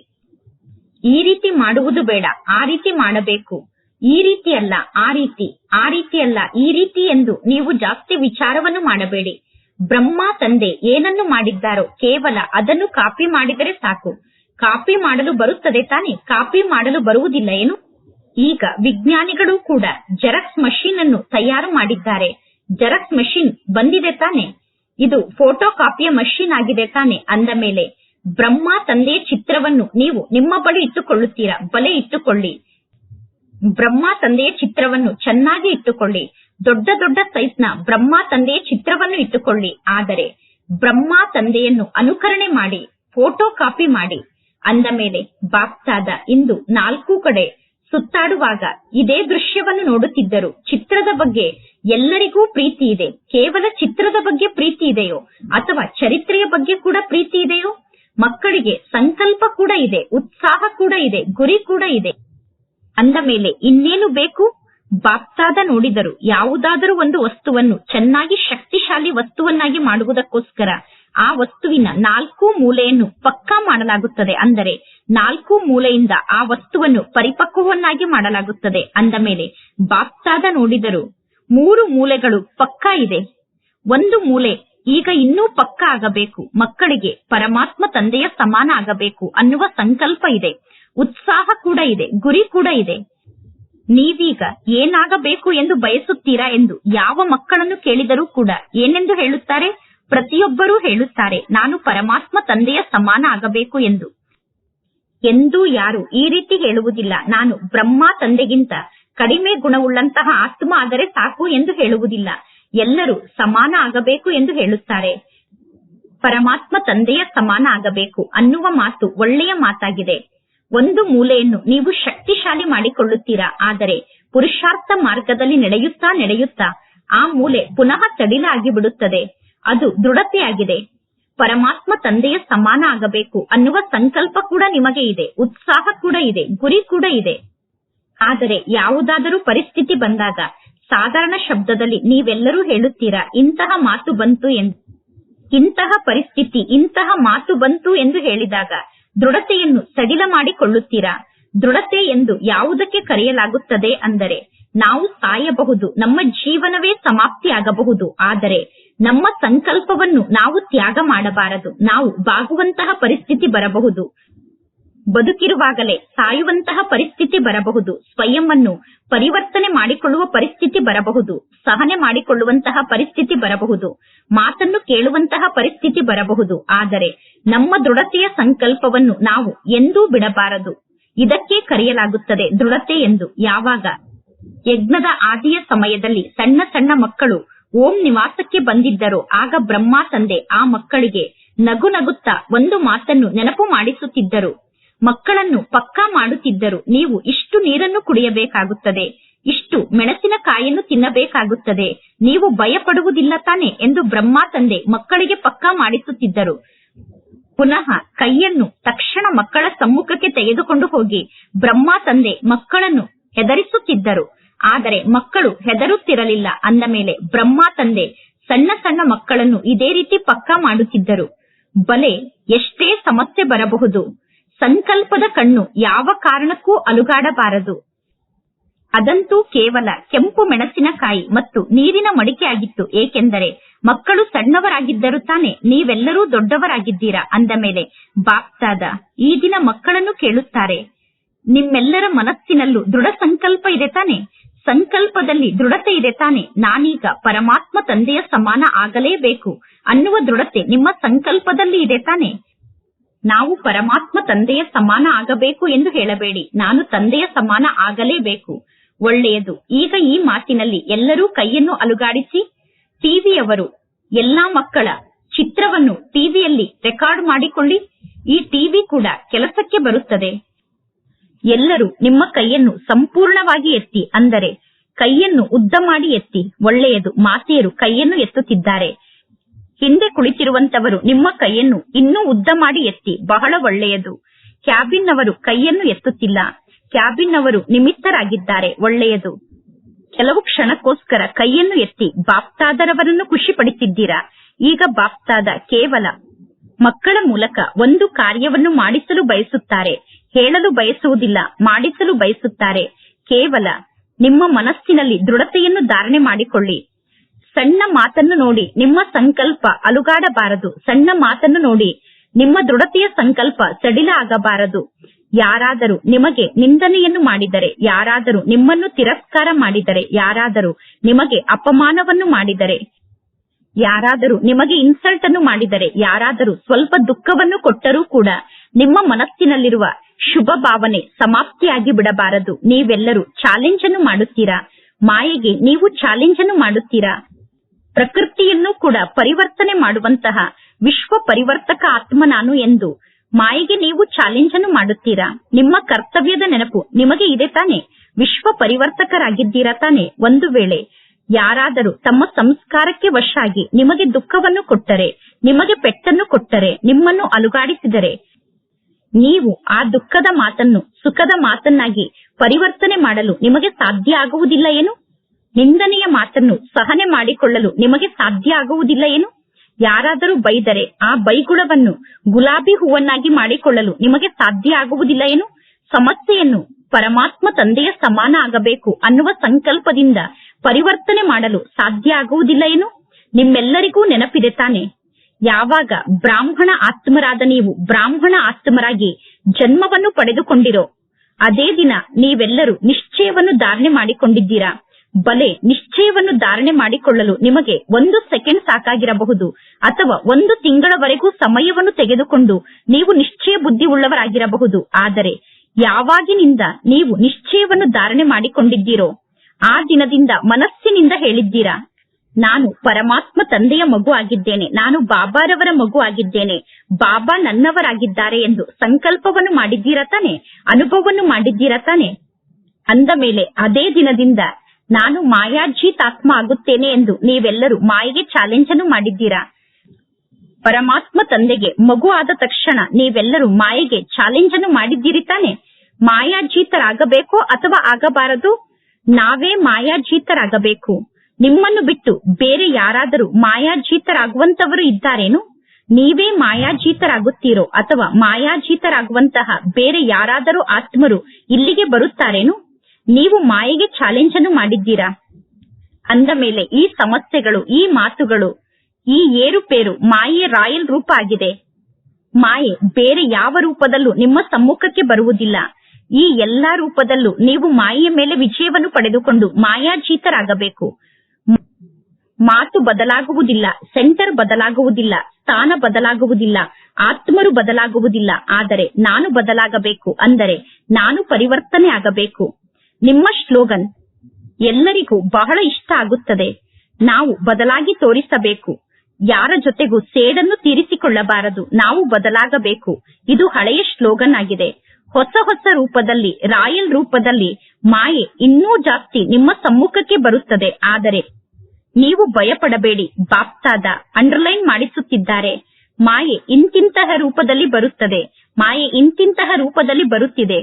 ಈ ರೀತಿ ಮಾಡುವುದು ಬೇಡ. ಆ ರೀತಿ ಮಾಡಬೇಕು. ಈ ರೀತಿ ಅಲ್ಲ ಆ ರೀತಿ ಆ ರೀತಿ ಅಲ್ಲ ಈ ರೀತಿ ಎಂದು ನೀವು ಜಾಸ್ತಿ ವಿಚಾರವನ್ನು ಮಾಡಬೇಡಿ. ಬ್ರಹ್ಮ ತಂದೆ ಏನನ್ನು ಮಾಡಿದ್ದಾರೋ ಕೇವಲ ಅದನ್ನು ಕಾಪಿ ಮಾಡಿದರೆ ಸಾಕು. ಕಾಪಿ ಮಾಡಲು ಬರುತ್ತದೆ ತಾನೇ? ಕಾಪಿ ಮಾಡಲು ಬರುವುದಿಲ್ಲ ಏನು? ಈಗ ವಿಜ್ಞಾನಿಗಳು ಕೂಡ ಜೆರಾಕ್ಸ್ ಮಷೀನ್ ಅನ್ನು ತಯಾರು ಮಾಡಿದ್ದಾರೆ. ಜೆರಾಕ್ಸ್ ಮಷೀನ್ ಬಂದಿದೆ ತಾನೆ? ಇದು ಫೋಟೋ ಕಾಪಿಯ ಮಷೀನ್ ಆಗಿದೆ ತಾನೆ ಅಂದ ಮೇಲೆ, ಬ್ರಹ್ಮ ತಂದೆಯ ಚಿತ್ರವನ್ನು ನೀವು ನಿಮ್ಮ ಬಳಿ ಇಟ್ಟುಕೊಳ್ಳುತ್ತೀರಾ? ಬಲೆ ಇಟ್ಟುಕೊಳ್ಳಿ. ಬ್ರಹ್ಮ ತಂದೆಯ ಚಿತ್ರವನ್ನು ಚೆನ್ನಾಗಿ ಇಟ್ಟುಕೊಳ್ಳಿ. ದೊಡ್ಡ ದೊಡ್ಡ ಸೈಜ್ನ ಬ್ರಹ್ಮ ತಂದೆಯ ಚಿತ್ರವನ್ನು ಇಟ್ಟುಕೊಳ್ಳಿ. ಆದರೆ ಬ್ರಹ್ಮ ತಂದೆಯನ್ನು ಅನುಕರಣೆ ಮಾಡಿ ಫೋಟೋ ಕಾಪಿ ಮಾಡಿ ಅಂದ ಮೇಲೆ ಬಾಪ್ತಾದ ಇಂದು ನಾಲ್ಕು ಕಡೆ ಸುತ್ತಾಡುವಾಗ ಇದೇ ದೃಶ್ಯವನ್ನು ನೋಡುತ್ತಿದ್ದರು. ಚಿತ್ರದ ಬಗ್ಗೆ ಎಲ್ಲರಿಗೂ ಪ್ರೀತಿ ಇದೆ. ಕೇವಲ ಚಿತ್ರದ ಬಗ್ಗೆ ಪ್ರೀತಿ ಇದೆಯೋ? ಅಥವಾ ಚರಿತ್ರೆಯ ಬಗ್ಗೆ ಕೂಡ ಪ್ರೀತಿ ಇದೆಯೋ? ಮಕ್ಕಳಿಗೆ ಸಂಕಲ್ಪ ಕೂಡ ಇದೆ, ಉತ್ಸಾಹ ಕೂಡ ಇದೆ, ಗುರಿ ಕೂಡ ಇದೆ. ಅಂದ ಮೇಲೆ ಇನ್ನೇನು ಬೇಕು? ಬಾಪ್ತಾದ ನೋಡಿದರು ಯಾವುದಾದರೂ ಒಂದು ವಸ್ತುವನ್ನು, ಚೆನ್ನಾಗಿ ಶಕ್ತಿಶಾಲಿ ವಸ್ತುವನ್ನಾಗಿ ಮಾಡುವುದಕ್ಕೋಸ್ಕರ ಆ ವಸ್ತುವಿನ ನಾಲ್ಕು ಮೂಲೆಯನ್ನು ಪಕ್ಕಾ ಮಾಡಲಾಗುತ್ತದೆ. ಅಂದರೆ ನಾಲ್ಕು ಮೂಲೆಯಿಂದ ಆ ವಸ್ತುವನ್ನು ಪರಿಪಕ್ವವನ್ನಾಗಿ ಮಾಡಲಾಗುತ್ತದೆ. ಅಂದ ಮೇಲೆ ಬಾಕ್ಸಾದ ನೋಡಿದರು ಮೂರು ಮೂಲೆಗಳು ಪಕ್ಕಾ ಇದೆ. ಒಂದು ಮೂಲೆ ಈಗ ಇನ್ನೂ ಪಕ್ಕ ಆಗಬೇಕು. ಮಕ್ಕಳಿಗೆ ಪರಮಾತ್ಮ ತಂದೆಯ ಸಮಾನ ಆಗಬೇಕು ಅನ್ನುವ ಸಂಕಲ್ಪ ಇದೆ. ಉತ್ಸಾಹ ಕೂಡ ಇದೆ. ಗುರಿ ಕೂಡ ಇದೆ. ನೀವೀಗ ಏನಾಗಬೇಕು ಎಂದು ಬಯಸುತ್ತೀರಾ ಎಂದು ಯಾವ ಮಕ್ಕಳನ್ನು ಕೇಳಿದರೂ ಕೂಡ ಏನೆಂದು ಹೇಳುತ್ತಾರೆ? ಪ್ರತಿಯೊಬ್ಬರೂ ಹೇಳುತ್ತಾರೆ, ನಾನು ಪರಮಾತ್ಮ ತಂದೆಯ ಸಮಾನ ಆಗಬೇಕು ಎಂದು. ಎಂದೂ ಯಾರು ಈ ರೀತಿ ಹೇಳುವುದಿಲ್ಲ, ನಾನು ಬ್ರಹ್ಮ ತಂದೆಗಿಂತ ಕಡಿಮೆ ಗುಣವುಳ್ಳಂತಹ ಆತ್ಮ ಆದರೆ ಸಾಕು ಎಂದು ಹೇಳುವುದಿಲ್ಲ. ಎಲ್ಲರೂ ಸಮಾನ ಆಗಬೇಕು ಎಂದು ಹೇಳುತ್ತಾರೆ. ಪರಮಾತ್ಮ ತಂದೆಯ ಸಮಾನ ಆಗಬೇಕು ಅನ್ನುವ ಮಾತು ಒಳ್ಳೆಯ ಮಾತಾಗಿದೆ. ಒಂದು ಮೂಲೆಯನ್ನು ನೀವು ಶಕ್ತಿಶಾಲಿ ಮಾಡಿಕೊಳ್ಳುತ್ತೀರಾ? ಆದರೆ ಪುರುಷಾರ್ಥ ಮಾರ್ಗದಲ್ಲಿ ನಡೆಯುತ್ತಾ ನಡೆಯುತ್ತಾ ಆ ಮೂಲೆ ಪುನಃ ಸಡಿಲ ಆಗಿ ಬಿಡುತ್ತದೆ ಅದು ದೃಢತೆಯಾಗಿದೆ. ಪರಮಾತ್ಮ ತಂದೆಯ ಸಮಾನ ಆಗಬೇಕು ಅನ್ನುವ ಸಂಕಲ್ಪ ಕೂಡ ನಿಮಗೆ ಇದೆ. ಉತ್ಸಾಹ ಕೂಡ ಇದೆ. ಗುರಿ ಕೂಡ ಇದೆ. ಆದರೆ ಯಾವುದಾದರೂ ಪರಿಸ್ಥಿತಿ ಬಂದಾಗ ಸಾಧಾರಣ ಶಬ್ದದಲ್ಲಿ ನೀವೆಲ್ಲರೂ ಹೇಳುತ್ತೀರಾ, ಇಂತಹ ಮಾತು ಬಂತು ಎಂದು ಇಂತಹ ಪರಿಸ್ಥಿತಿ, ಇಂತಹ ಮಾತು ಬಂತು ಎಂದು ಹೇಳಿದಾಗ ದೃಢತೆಯನ್ನು ಸಡಿಲ ಮಾಡಿಕೊಳ್ಳುತ್ತೀರಾ? ದೃಢತೆ ಎಂದು ಯಾವುದಕ್ಕೆ ಕರೆಯಲಾಗುತ್ತದೆ ಅಂದರೆ ನಾವು ಸಾಯಬಹುದು, ನಮ್ಮ ಜೀವನವೇ ಸಮಾಪ್ತಿಯಾಗಬಹುದು. ಆದರೆ ನಮ್ಮ ಸಂಕಲ್ಪವನ್ನು ನಾವು ತ್ಯಾಗ ಮಾಡಬಾರದು. ನಾವು ಬಾಗುವಂತಹ ಪರಿಸ್ಥಿತಿ ಬರಬಹುದು. ಬದುಕಿರುವಾಗಲೇ ಸಾಯುವಂತಹ ಪರಿಸ್ಥಿತಿ ಬರಬಹುದು. ಸ್ವಯಂವನ್ನು ಪರಿವರ್ತನೆ ಮಾಡಿಕೊಳ್ಳುವ ಪರಿಸ್ಥಿತಿ ಬರಬಹುದು. ಸಹನೆ ಮಾಡಿಕೊಳ್ಳುವಂತಹ ಪರಿಸ್ಥಿತಿ ಬರಬಹುದು. ಮಾತನ್ನು ಕೇಳುವಂತಹ ಪರಿಸ್ಥಿತಿ ಬರಬಹುದು. ಆದರೆ ನಮ್ಮ ದೃಢತೆಯ ಸಂಕಲ್ಪವನ್ನು ನಾವು ಎಂದೂ ಬಿಡಬಾರದು. ಇದಕ್ಕೆ ಕರೆಯಲಾಗುತ್ತದೆ ದೃಢತೆ ಎಂದು. ಯಾವಾಗ ಯಜ್ಞದ ಆದಿಯ ಸಮಯದಲ್ಲಿ ಸಣ್ಣ ಸಣ್ಣ ಮಕ್ಕಳು ಓಂ ನಿವಾಸಕ್ಕೆ ಬಂದಿದ್ದರು. ಆಗ ಬ್ರಹ್ಮ ತಂದೆ, ಆ ಮಕ್ಕಳಿಗೆ ನಗು ನಗುತ್ತಾ ಒಂದು ಮಾತನ್ನು ನೆನಪು ಮಾಡಿಸುತ್ತಿದ್ದರು. ಮಕ್ಕಳನ್ನು ಪಕ್ಕಾ ಮಾಡುತ್ತಿದ್ದರು. ನೀವು ಇಷ್ಟು ನೀರನ್ನು ಕುಡಿಯಬೇಕಾಗುತ್ತದೆ. ಇಷ್ಟು ಮೆಣಸಿನಕಾಯಿಯನ್ನು ತಿನ್ನಬೇಕಾಗುತ್ತದೆ. ನೀವು ಭಯಪಡುವುದಿಲ್ಲ ತಾನೆ ಎಂದು ಬ್ರಹ್ಮ ತಂದೆ ಮಕ್ಕಳಿಗೆ ಪಕ್ಕಾ ಮಾಡಿಸುತ್ತಿದ್ದರು. ಪುನಃ ಕೈಯನ್ನು ತಕ್ಷಣ ಮಕ್ಕಳ ಸಮ್ಮುಖಕ್ಕೆ ತೆಗೆದುಕೊಂಡು ಹೋಗಿ ಬ್ರಹ್ಮ ತಂದೆ ಮಕ್ಕಳನ್ನು ಹೆದರಿಸುತ್ತಿದ್ದರು. ಆದರೆ ಮಕ್ಕಳು ಹೆದರುತ್ತಿರಲಿಲ್ಲ. ಅಂದ ಮೇಲೆ ಬ್ರಹ್ಮ ತಂದೆ ಸಣ್ಣ ಸಣ್ಣ ಮಕ್ಕಳನ್ನು ಇದೇ ರೀತಿ ಪಕ್ಕಾ ಮಾಡುತ್ತಿದ್ದರು. ಬಲೆ ಎಷ್ಟೇ ಸಮಸ್ಯೆ ಬರಬಹುದು. ಸಂಕಲ್ಪದ ಕಣ್ಣು ಯಾವ ಕಾರಣಕ್ಕೂ ಅಲುಗಾಡಬಾರದು. ಅದಂತೂ ಕೇವಲ ಕೆಂಪು ಮೆಣಸಿನಕಾಯಿ ಮತ್ತು ನೀರಿನ ಮಡಿಕೆಯಾಗಿತ್ತು ಏಕೆಂದರೆ ಮಕ್ಕಳು ಸಣ್ಣವರಾಗಿದ್ದರು ತಾನೆ ನೀವೆಲ್ಲರೂ ದೊಡ್ಡವರಾಗಿದ್ದೀರಾ? ಅಂದ ಮೇಲೆ ಬಾಪ್ತಾದ ಈ ದಿನ ಮಕ್ಕಳನ್ನು ಕೇಳುತ್ತಾರೆ. ನಿಮ್ಮೆಲ್ಲರ ಮನಸ್ಸಿನಲ್ಲೂ ದೃಢ ಸಂಕಲ್ಪ ಇದೆ ತಾನೆ? ಸಂಕಲ್ಪದಲ್ಲಿ ದೃಢತೆ ಇದೆ ತಾನೆ. ನಾನೀಗ ಪರಮಾತ್ಮ ತಂದೆಯ ಸಮಾನ ಆಗಲೇಬೇಕು ಅನ್ನುವ ದೃಢತೆ ನಿಮ್ಮ ಸಂಕಲ್ಪದಲ್ಲಿ ಇದೆ ತಾನೆ. ನಾವು ಪರಮಾತ್ಮ ತಂದೆಯ ಸಮಾನ ಆಗಬೇಕು ಎಂದು ಹೇಳಬೇಡಿ. ನಾನು ತಂದೆಯ ಸಮಾನ ಆಗಲೇಬೇಕು. ಒಳ್ಳೆಯದು. ಈಗ ಈ ಮಾತಿನಲ್ಲಿ ಎಲ್ಲರೂ ಕೈಯನ್ನು ಅಲುಗಾಡಿಸಿ, ಟಿವಿಯವರು ಎಲ್ಲಾ ಮಕ್ಕಳ ಚಿತ್ರವನ್ನು ಟಿವಿಯಲ್ಲಿ ರೆಕಾರ್ಡ್ ಮಾಡಿಕೊಳ್ಳಿ. ಈ ಟಿವಿ ಕೂಡ ಕೆಲಸಕ್ಕೆ ಬರುತ್ತದೆ. ಎಲ್ಲರೂ ನಿಮ್ಮ ಕೈಯನ್ನು ಸಂಪೂರ್ಣವಾಗಿ ಎತ್ತಿ, ಅಂದರೆ ಕೈಯನ್ನು ಉದ್ದ ಮಾಡಿ ಎತ್ತಿ, ಒಳ್ಳೆಯದು ಮಾತೆಯರು ಕೈಯನ್ನು ಎತ್ತುತ್ತಿದ್ದಾರೆ. ಹಿಂದೆ ಕುಳಿತಿರುವಂತವರು ನಿಮ್ಮ ಕೈಯನ್ನು ಇನ್ನೂ ಉದ್ದ ಮಾಡಿ ಎತ್ತಿ, ಬಹಳ ಒಳ್ಳೆಯದು. ಕ್ಯಾಬಿನ್ ಅವರು ಕೈಯನ್ನು ಎತ್ತುತ್ತಿಲ್ಲ. ಕ್ಯಾಬಿನ್ ಅವರು ನಿಮಿತ್ತರಾಗಿದ್ದಾರೆ, ಒಳ್ಳೆಯದು. ಕೆಲವು ಕ್ಷಣಕ್ಕೋಸ್ಕರ ಕೈಯನ್ನು ಎತ್ತಿ, ಬಾಪ್ತಾದರವರನ್ನು ಖುಷಿಪಡಿಸಿದ್ದೀರಾ? ಈಗ ಬಾಪ್ತಾದ ಕೇವಲ ಮಕ್ಕಳ ಮೂಲಕ ಒಂದು ಕಾರ್ಯವನ್ನು ಮಾಡಿಸಲು ಬಯಸುತ್ತಾರೆ. ಹೇಳಲು ಬಯಸುವುದಿಲ್ಲ, ಮಾಡಿಸಲು ಬಯಸುತ್ತಾರೆ. ಕೇವಲ ನಿಮ್ಮ ಮನಸ್ಸಿನಲ್ಲಿ ದೃಢತೆಯನ್ನು ಧಾರಣೆ ಮಾಡಿಕೊಳ್ಳಿ. ಸಣ್ಣ ಮಾತನ್ನು ನೋಡಿ, ನಿಮ್ಮ ಸಂಕಲ್ಪ ಅಲುಗಾಡಬಾರದು. ಸಣ್ಣ ಮಾತನ್ನು ನೋಡಿ, ನಿಮ್ಮ ದೃಢತೆಯ ಸಂಕಲ್ಪ ಸಡಿಲ ಆಗಬಾರದು. ಯಾರಾದರೂ ನಿಮಗೆ ನಿಂದನೆಯನ್ನು ಮಾಡಿದರೆ, ಯಾರಾದರೂ ನಿಮ್ಮನ್ನು ತಿರಸ್ಕಾರ ಮಾಡಿದರೆ, ಯಾರಾದರೂ ನಿಮಗೆ ಅಪಮಾನವನ್ನು ಮಾಡಿದರೆ, ಯಾರಾದರೂ ನಿಮಗೆ ಇನ್ಸಲ್ಟ್ ಅನ್ನು ಮಾಡಿದರೆ, ಯಾರಾದರೂ ಸ್ವಲ್ಪ ದುಃಖವನ್ನು ಕೊಟ್ಟರೂ ಕೂಡ ನಿಮ್ಮ ಮನಸ್ಸಿನಲ್ಲಿರುವ ಶುಭ ಭಾವನೆ ಸಮಾಪ್ತಿಯಾಗಿ ಬಿಡಬಾರದು. ನೀವೆಲ್ಲರೂ ಚಾಲೆಂಜ್ ಅನ್ನು ಮಾಡುತ್ತೀರಾ? ಮಾಯೆಗೆ ನೀವು ಚಾಲೆಂಜ್ ಅನ್ನು ಮಾಡುತ್ತೀರಾ? ಪ್ರಕೃತಿಯನ್ನು ಕೂಡ ಪರಿವರ್ತನೆ ಮಾಡುವಂತಹ ವಿಶ್ವ ಪರಿವರ್ತಕ ಆತ್ಮ ನಾನು ಎಂದು ಮಾಯೆಗೆ ನೀವು ಚಾಲೆಂಜ್ ಅನ್ನು ಮಾಡುತ್ತೀರಾ? ನಿಮ್ಮ ಕರ್ತವ್ಯದ ನೆನಪು ನಿಮಗೆ ಇದೆ ತಾನೆ? ವಿಶ್ವ ಪರಿವರ್ತಕರಾಗಿದ್ದೀರಾ ತಾನೆ? ಒಂದು ವೇಳೆ ಯಾರಾದರೂ ತಮ್ಮ ಸಂಸ್ಕಾರಕ್ಕೆ ವಶಾಗಿ ನಿಮಗೆ ದುಃಖವನ್ನು ಕೊಟ್ಟರೆ, ನಿಮಗೆ ಪೆಟ್ಟನ್ನು ಕೊಟ್ಟರೆ, ನಿಮ್ಮನ್ನು ಅಲುಗಾಡಿಸಿದರೆ ನೀವು ಆ ದುಃಖದ ಮಾತನ್ನು, ಸುಖದ ಮಾತನ್ನಾಗಿ ಪರಿವರ್ತನೆ ಮಾಡಲು ನಿಮಗೆ ಸಾಧ್ಯ ಆಗುವುದಿಲ್ಲ ಏನು? ನಿಂದನೆಯ ಮಾತನ್ನು ಸಹನೆ ಮಾಡಿಕೊಳ್ಳಲು ನಿಮಗೆ ಸಾಧ್ಯ ಆಗುವುದಿಲ್ಲ ಏನು? ಯಾರಾದರೂ ಬೈದರೆ ಆ ಬೈಗುಳವನ್ನು ಗುಲಾಬಿ ಹೂವನ್ನಾಗಿ ಮಾಡಿಕೊಳ್ಳಲು ನಿಮಗೆ ಸಾಧ್ಯ ಆಗುವುದಿಲ್ಲ ಏನು? ಸಮಸ್ಯೆಯನ್ನು ಪರಮಾತ್ಮ ತಂದೆಯ ಸಮಾನ ಆಗಬೇಕು ಅನ್ನುವ ಸಂಕಲ್ಪದಿಂದ ಪರಿವರ್ತನೆ ಮಾಡಲು ಸಾಧ್ಯ ಆಗುವುದಿಲ್ಲ ಏನು? ನಿಮ್ಮೆಲ್ಲರಿಗೂ ನೆನಪಿದೆ ತಾನೆ. ಯಾವಾಗ ಬ್ರಾಹ್ಮಣ ಆತ್ಮರಾದ ನೀವು ಬ್ರಾಹ್ಮಣ ಆತ್ಮರಾಗಿ ಜನ್ಮವನ್ನು ಪಡೆದುಕೊಂಡಿರೋ, ಅದೇ ದಿನ ನೀವೆಲ್ಲರೂ ನಿಶ್ಚಯವನ್ನು ಧಾರಣೆ ಮಾಡಿಕೊಂಡಿದ್ದೀರಾ? ಬಲೆ ನಿಶ್ಚಯವನ್ನು ಧಾರಣೆ ಮಾಡಿಕೊಳ್ಳಲು ನಿಮಗೆ ಒಂದು ಸೆಕೆಂಡ್ ಸಾಕಾಗಿರಬಹುದು ಅಥವಾ ಒಂದು ತಿಂಗಳವರೆಗೂ ಸಮಯವನ್ನು ತೆಗೆದುಕೊಂಡು ನೀವು ನಿಶ್ಚಯ ಬುದ್ಧಿ ಉಳ್ಳವರಾಗಿರಬಹುದು ಆದರೆ ಯಾವಾಗಿನಿಂದ ನೀವು ನಿಶ್ಚಯವನ್ನು ಧಾರಣೆ ಮಾಡಿಕೊಂಡಿದ್ದೀರೋ, ಆ ದಿನದಿಂದ ಮನಸ್ಸಿನಿಂದ ಹೇಳಿದ್ದೀರಾ? ನಾನು ಪರಮಾತ್ಮ ತಂದೆಯ ಮಗು ಆಗಿದ್ದೇನೆ. ನಾನು ಬಾಬಾರವರ ಮಗು ಆಗಿದ್ದೇನೆ. ಬಾಬಾ ನನ್ನವರಾಗಿದ್ದಾರೆ ಎಂದು ಸಂಕಲ್ಪವನ್ನು ಮಾಡಿದ್ದೀರಾ ತಾನೆ? ಅನುಭವವನ್ನು ಮಾಡಿದ್ದೀರಾ ತಾನೆ? ಅಂದ ಮೇಲೆ ಅದೇ ದಿನದಿಂದ ನಾನು ಮಾಯಾಜೀತಾತ್ಮ ಆಗುತ್ತೇನೆ ಎಂದು ನೀವೆಲ್ಲರೂ ಮಾಯೆಗೆ ಚಾಲೆಂಜ್ ಅನ್ನು ಮಾಡಿದ್ದೀರಾ? ಪರಮಾತ್ಮ ತಂದೆಗೆ ಮಗು ಆದ ತಕ್ಷಣ ನೀವೆಲ್ಲರೂ ಮಾಯೆಗೆ ಚಾಲೆಂಜ್ ಅನ್ನು ಮಾಡಿದ್ದೀರಿ ತಾನೆ? ಮಾಯಾಜೀತರಾಗಬೇಕೋ ಅಥವಾ ಆಗಬಾರದು? ನಾವೇ ಮಾಯಾಜೀತರಾಗಬೇಕು. ನಿಮ್ಮನ್ನು ಬಿಟ್ಟು ಬೇರೆ ಯಾರಾದರೂ ಮಾಯಾಜೀತರಾಗುವಂತವರು ಇದ್ದಾರೇನು? ನೀವೇ ಮಾಯಾಜೀತರಾಗುತ್ತೀರೋ ಅಥವಾ ಮಾಯಾಜೀತರಾಗುವಂತಹ ಬೇರೆ ಯಾರಾದರೂ ಆತ್ಮರು ಇಲ್ಲಿಗೆ ಬರುತ್ತಾರೇನು? ನೀವು ಮಾಯೆಗೆ ಚಾಲೆಂಜ್ ಅನ್ನು ಮಾಡಿದ್ದೀರಾ? ಅಂದ ಮೇಲೆ ಈ ಸಮಸ್ಯೆಗಳು, ಈ ಮಾತುಗಳು, ಈ ಏರುಪೇರು ಮಾಯೆಯ ರಾಯಲ್ ರೂಪ ಆಗಿದೆ. ಮಾಯೆ ಬೇರೆ ಯಾವ ರೂಪದಲ್ಲೂ ನಿಮ್ಮ ಸಮ್ಮುಖಕ್ಕೆ ಬರುವುದಿಲ್ಲ. ಈ ಎಲ್ಲಾ ರೂಪದಲ್ಲೂ ನೀವು ಮಾಯೆಯ ಮೇಲೆ ವಿಜಯವನ್ನು ಪಡೆದುಕೊಂಡು ಮಾಯಾಜೀತರಾಗಬೇಕು. ಮಾತು ಬದಲಾಗುವುದಿಲ್ಲ, ಸೆಂಟರ್ ಬದಲಾಗುವುದಿಲ್ಲ, ಸ್ಥಾನ ಬದಲಾಗುವುದಿಲ್ಲ, ಆತ್ಮರು ಬದಲಾಗುವುದಿಲ್ಲ, ಆದರೆ ನಾನು ಬದಲಾಗಬೇಕು ಅಂದರೆ ನಾನು ಪರಿವರ್ತನೆ ಆಗಬೇಕು. ನಿಮ್ಮ ಶ್ಲೋಗನ್ ಎಲ್ಲರಿಗೂ ಬಹಳ ಇಷ್ಟ ಆಗುತ್ತದೆ. ನಾವು ಬದಲಾಗಿ ತೋರಿಸಬೇಕು. ಯಾರ ಜೊತೆಗೂ ಸೇಡನ್ನು ತೀರಿಸಿಕೊಳ್ಳಬಾರದು. ನಾವು ಬದಲಾಗಬೇಕು. ಇದು ಹಳೆಯ ಶ್ಲೋಗನ್ ಆಗಿದೆ. ಹೊಸ ಹೊಸ ರೂಪದಲ್ಲಿ, ರಾಯಲ್ ರೂಪದಲ್ಲಿ ಮಾಯೆ ಇನ್ನೂ ಜಾಸ್ತಿ ನಿಮ್ಮ ಸಮ್ಮುಖಕ್ಕೆ ಬರುತ್ತದೆ. ಆದರೆ ನೀವು ಭಯಪಡಬೇಡಿ. ಬಾಪ್ತಾದ ಅಂಡರ್ಲೈನ್ ಮಾಡಿಸುತ್ತಿದ್ದಾರೆ. ಮಾಯೆ ಇಂತಿಂತಹ ರೂಪದಲ್ಲಿ ಬರುತ್ತದೆ. ಮಾಯೆ ಇಂತಿಂತಹ ರೂಪದಲ್ಲಿ ಬರುತ್ತಿದೆ.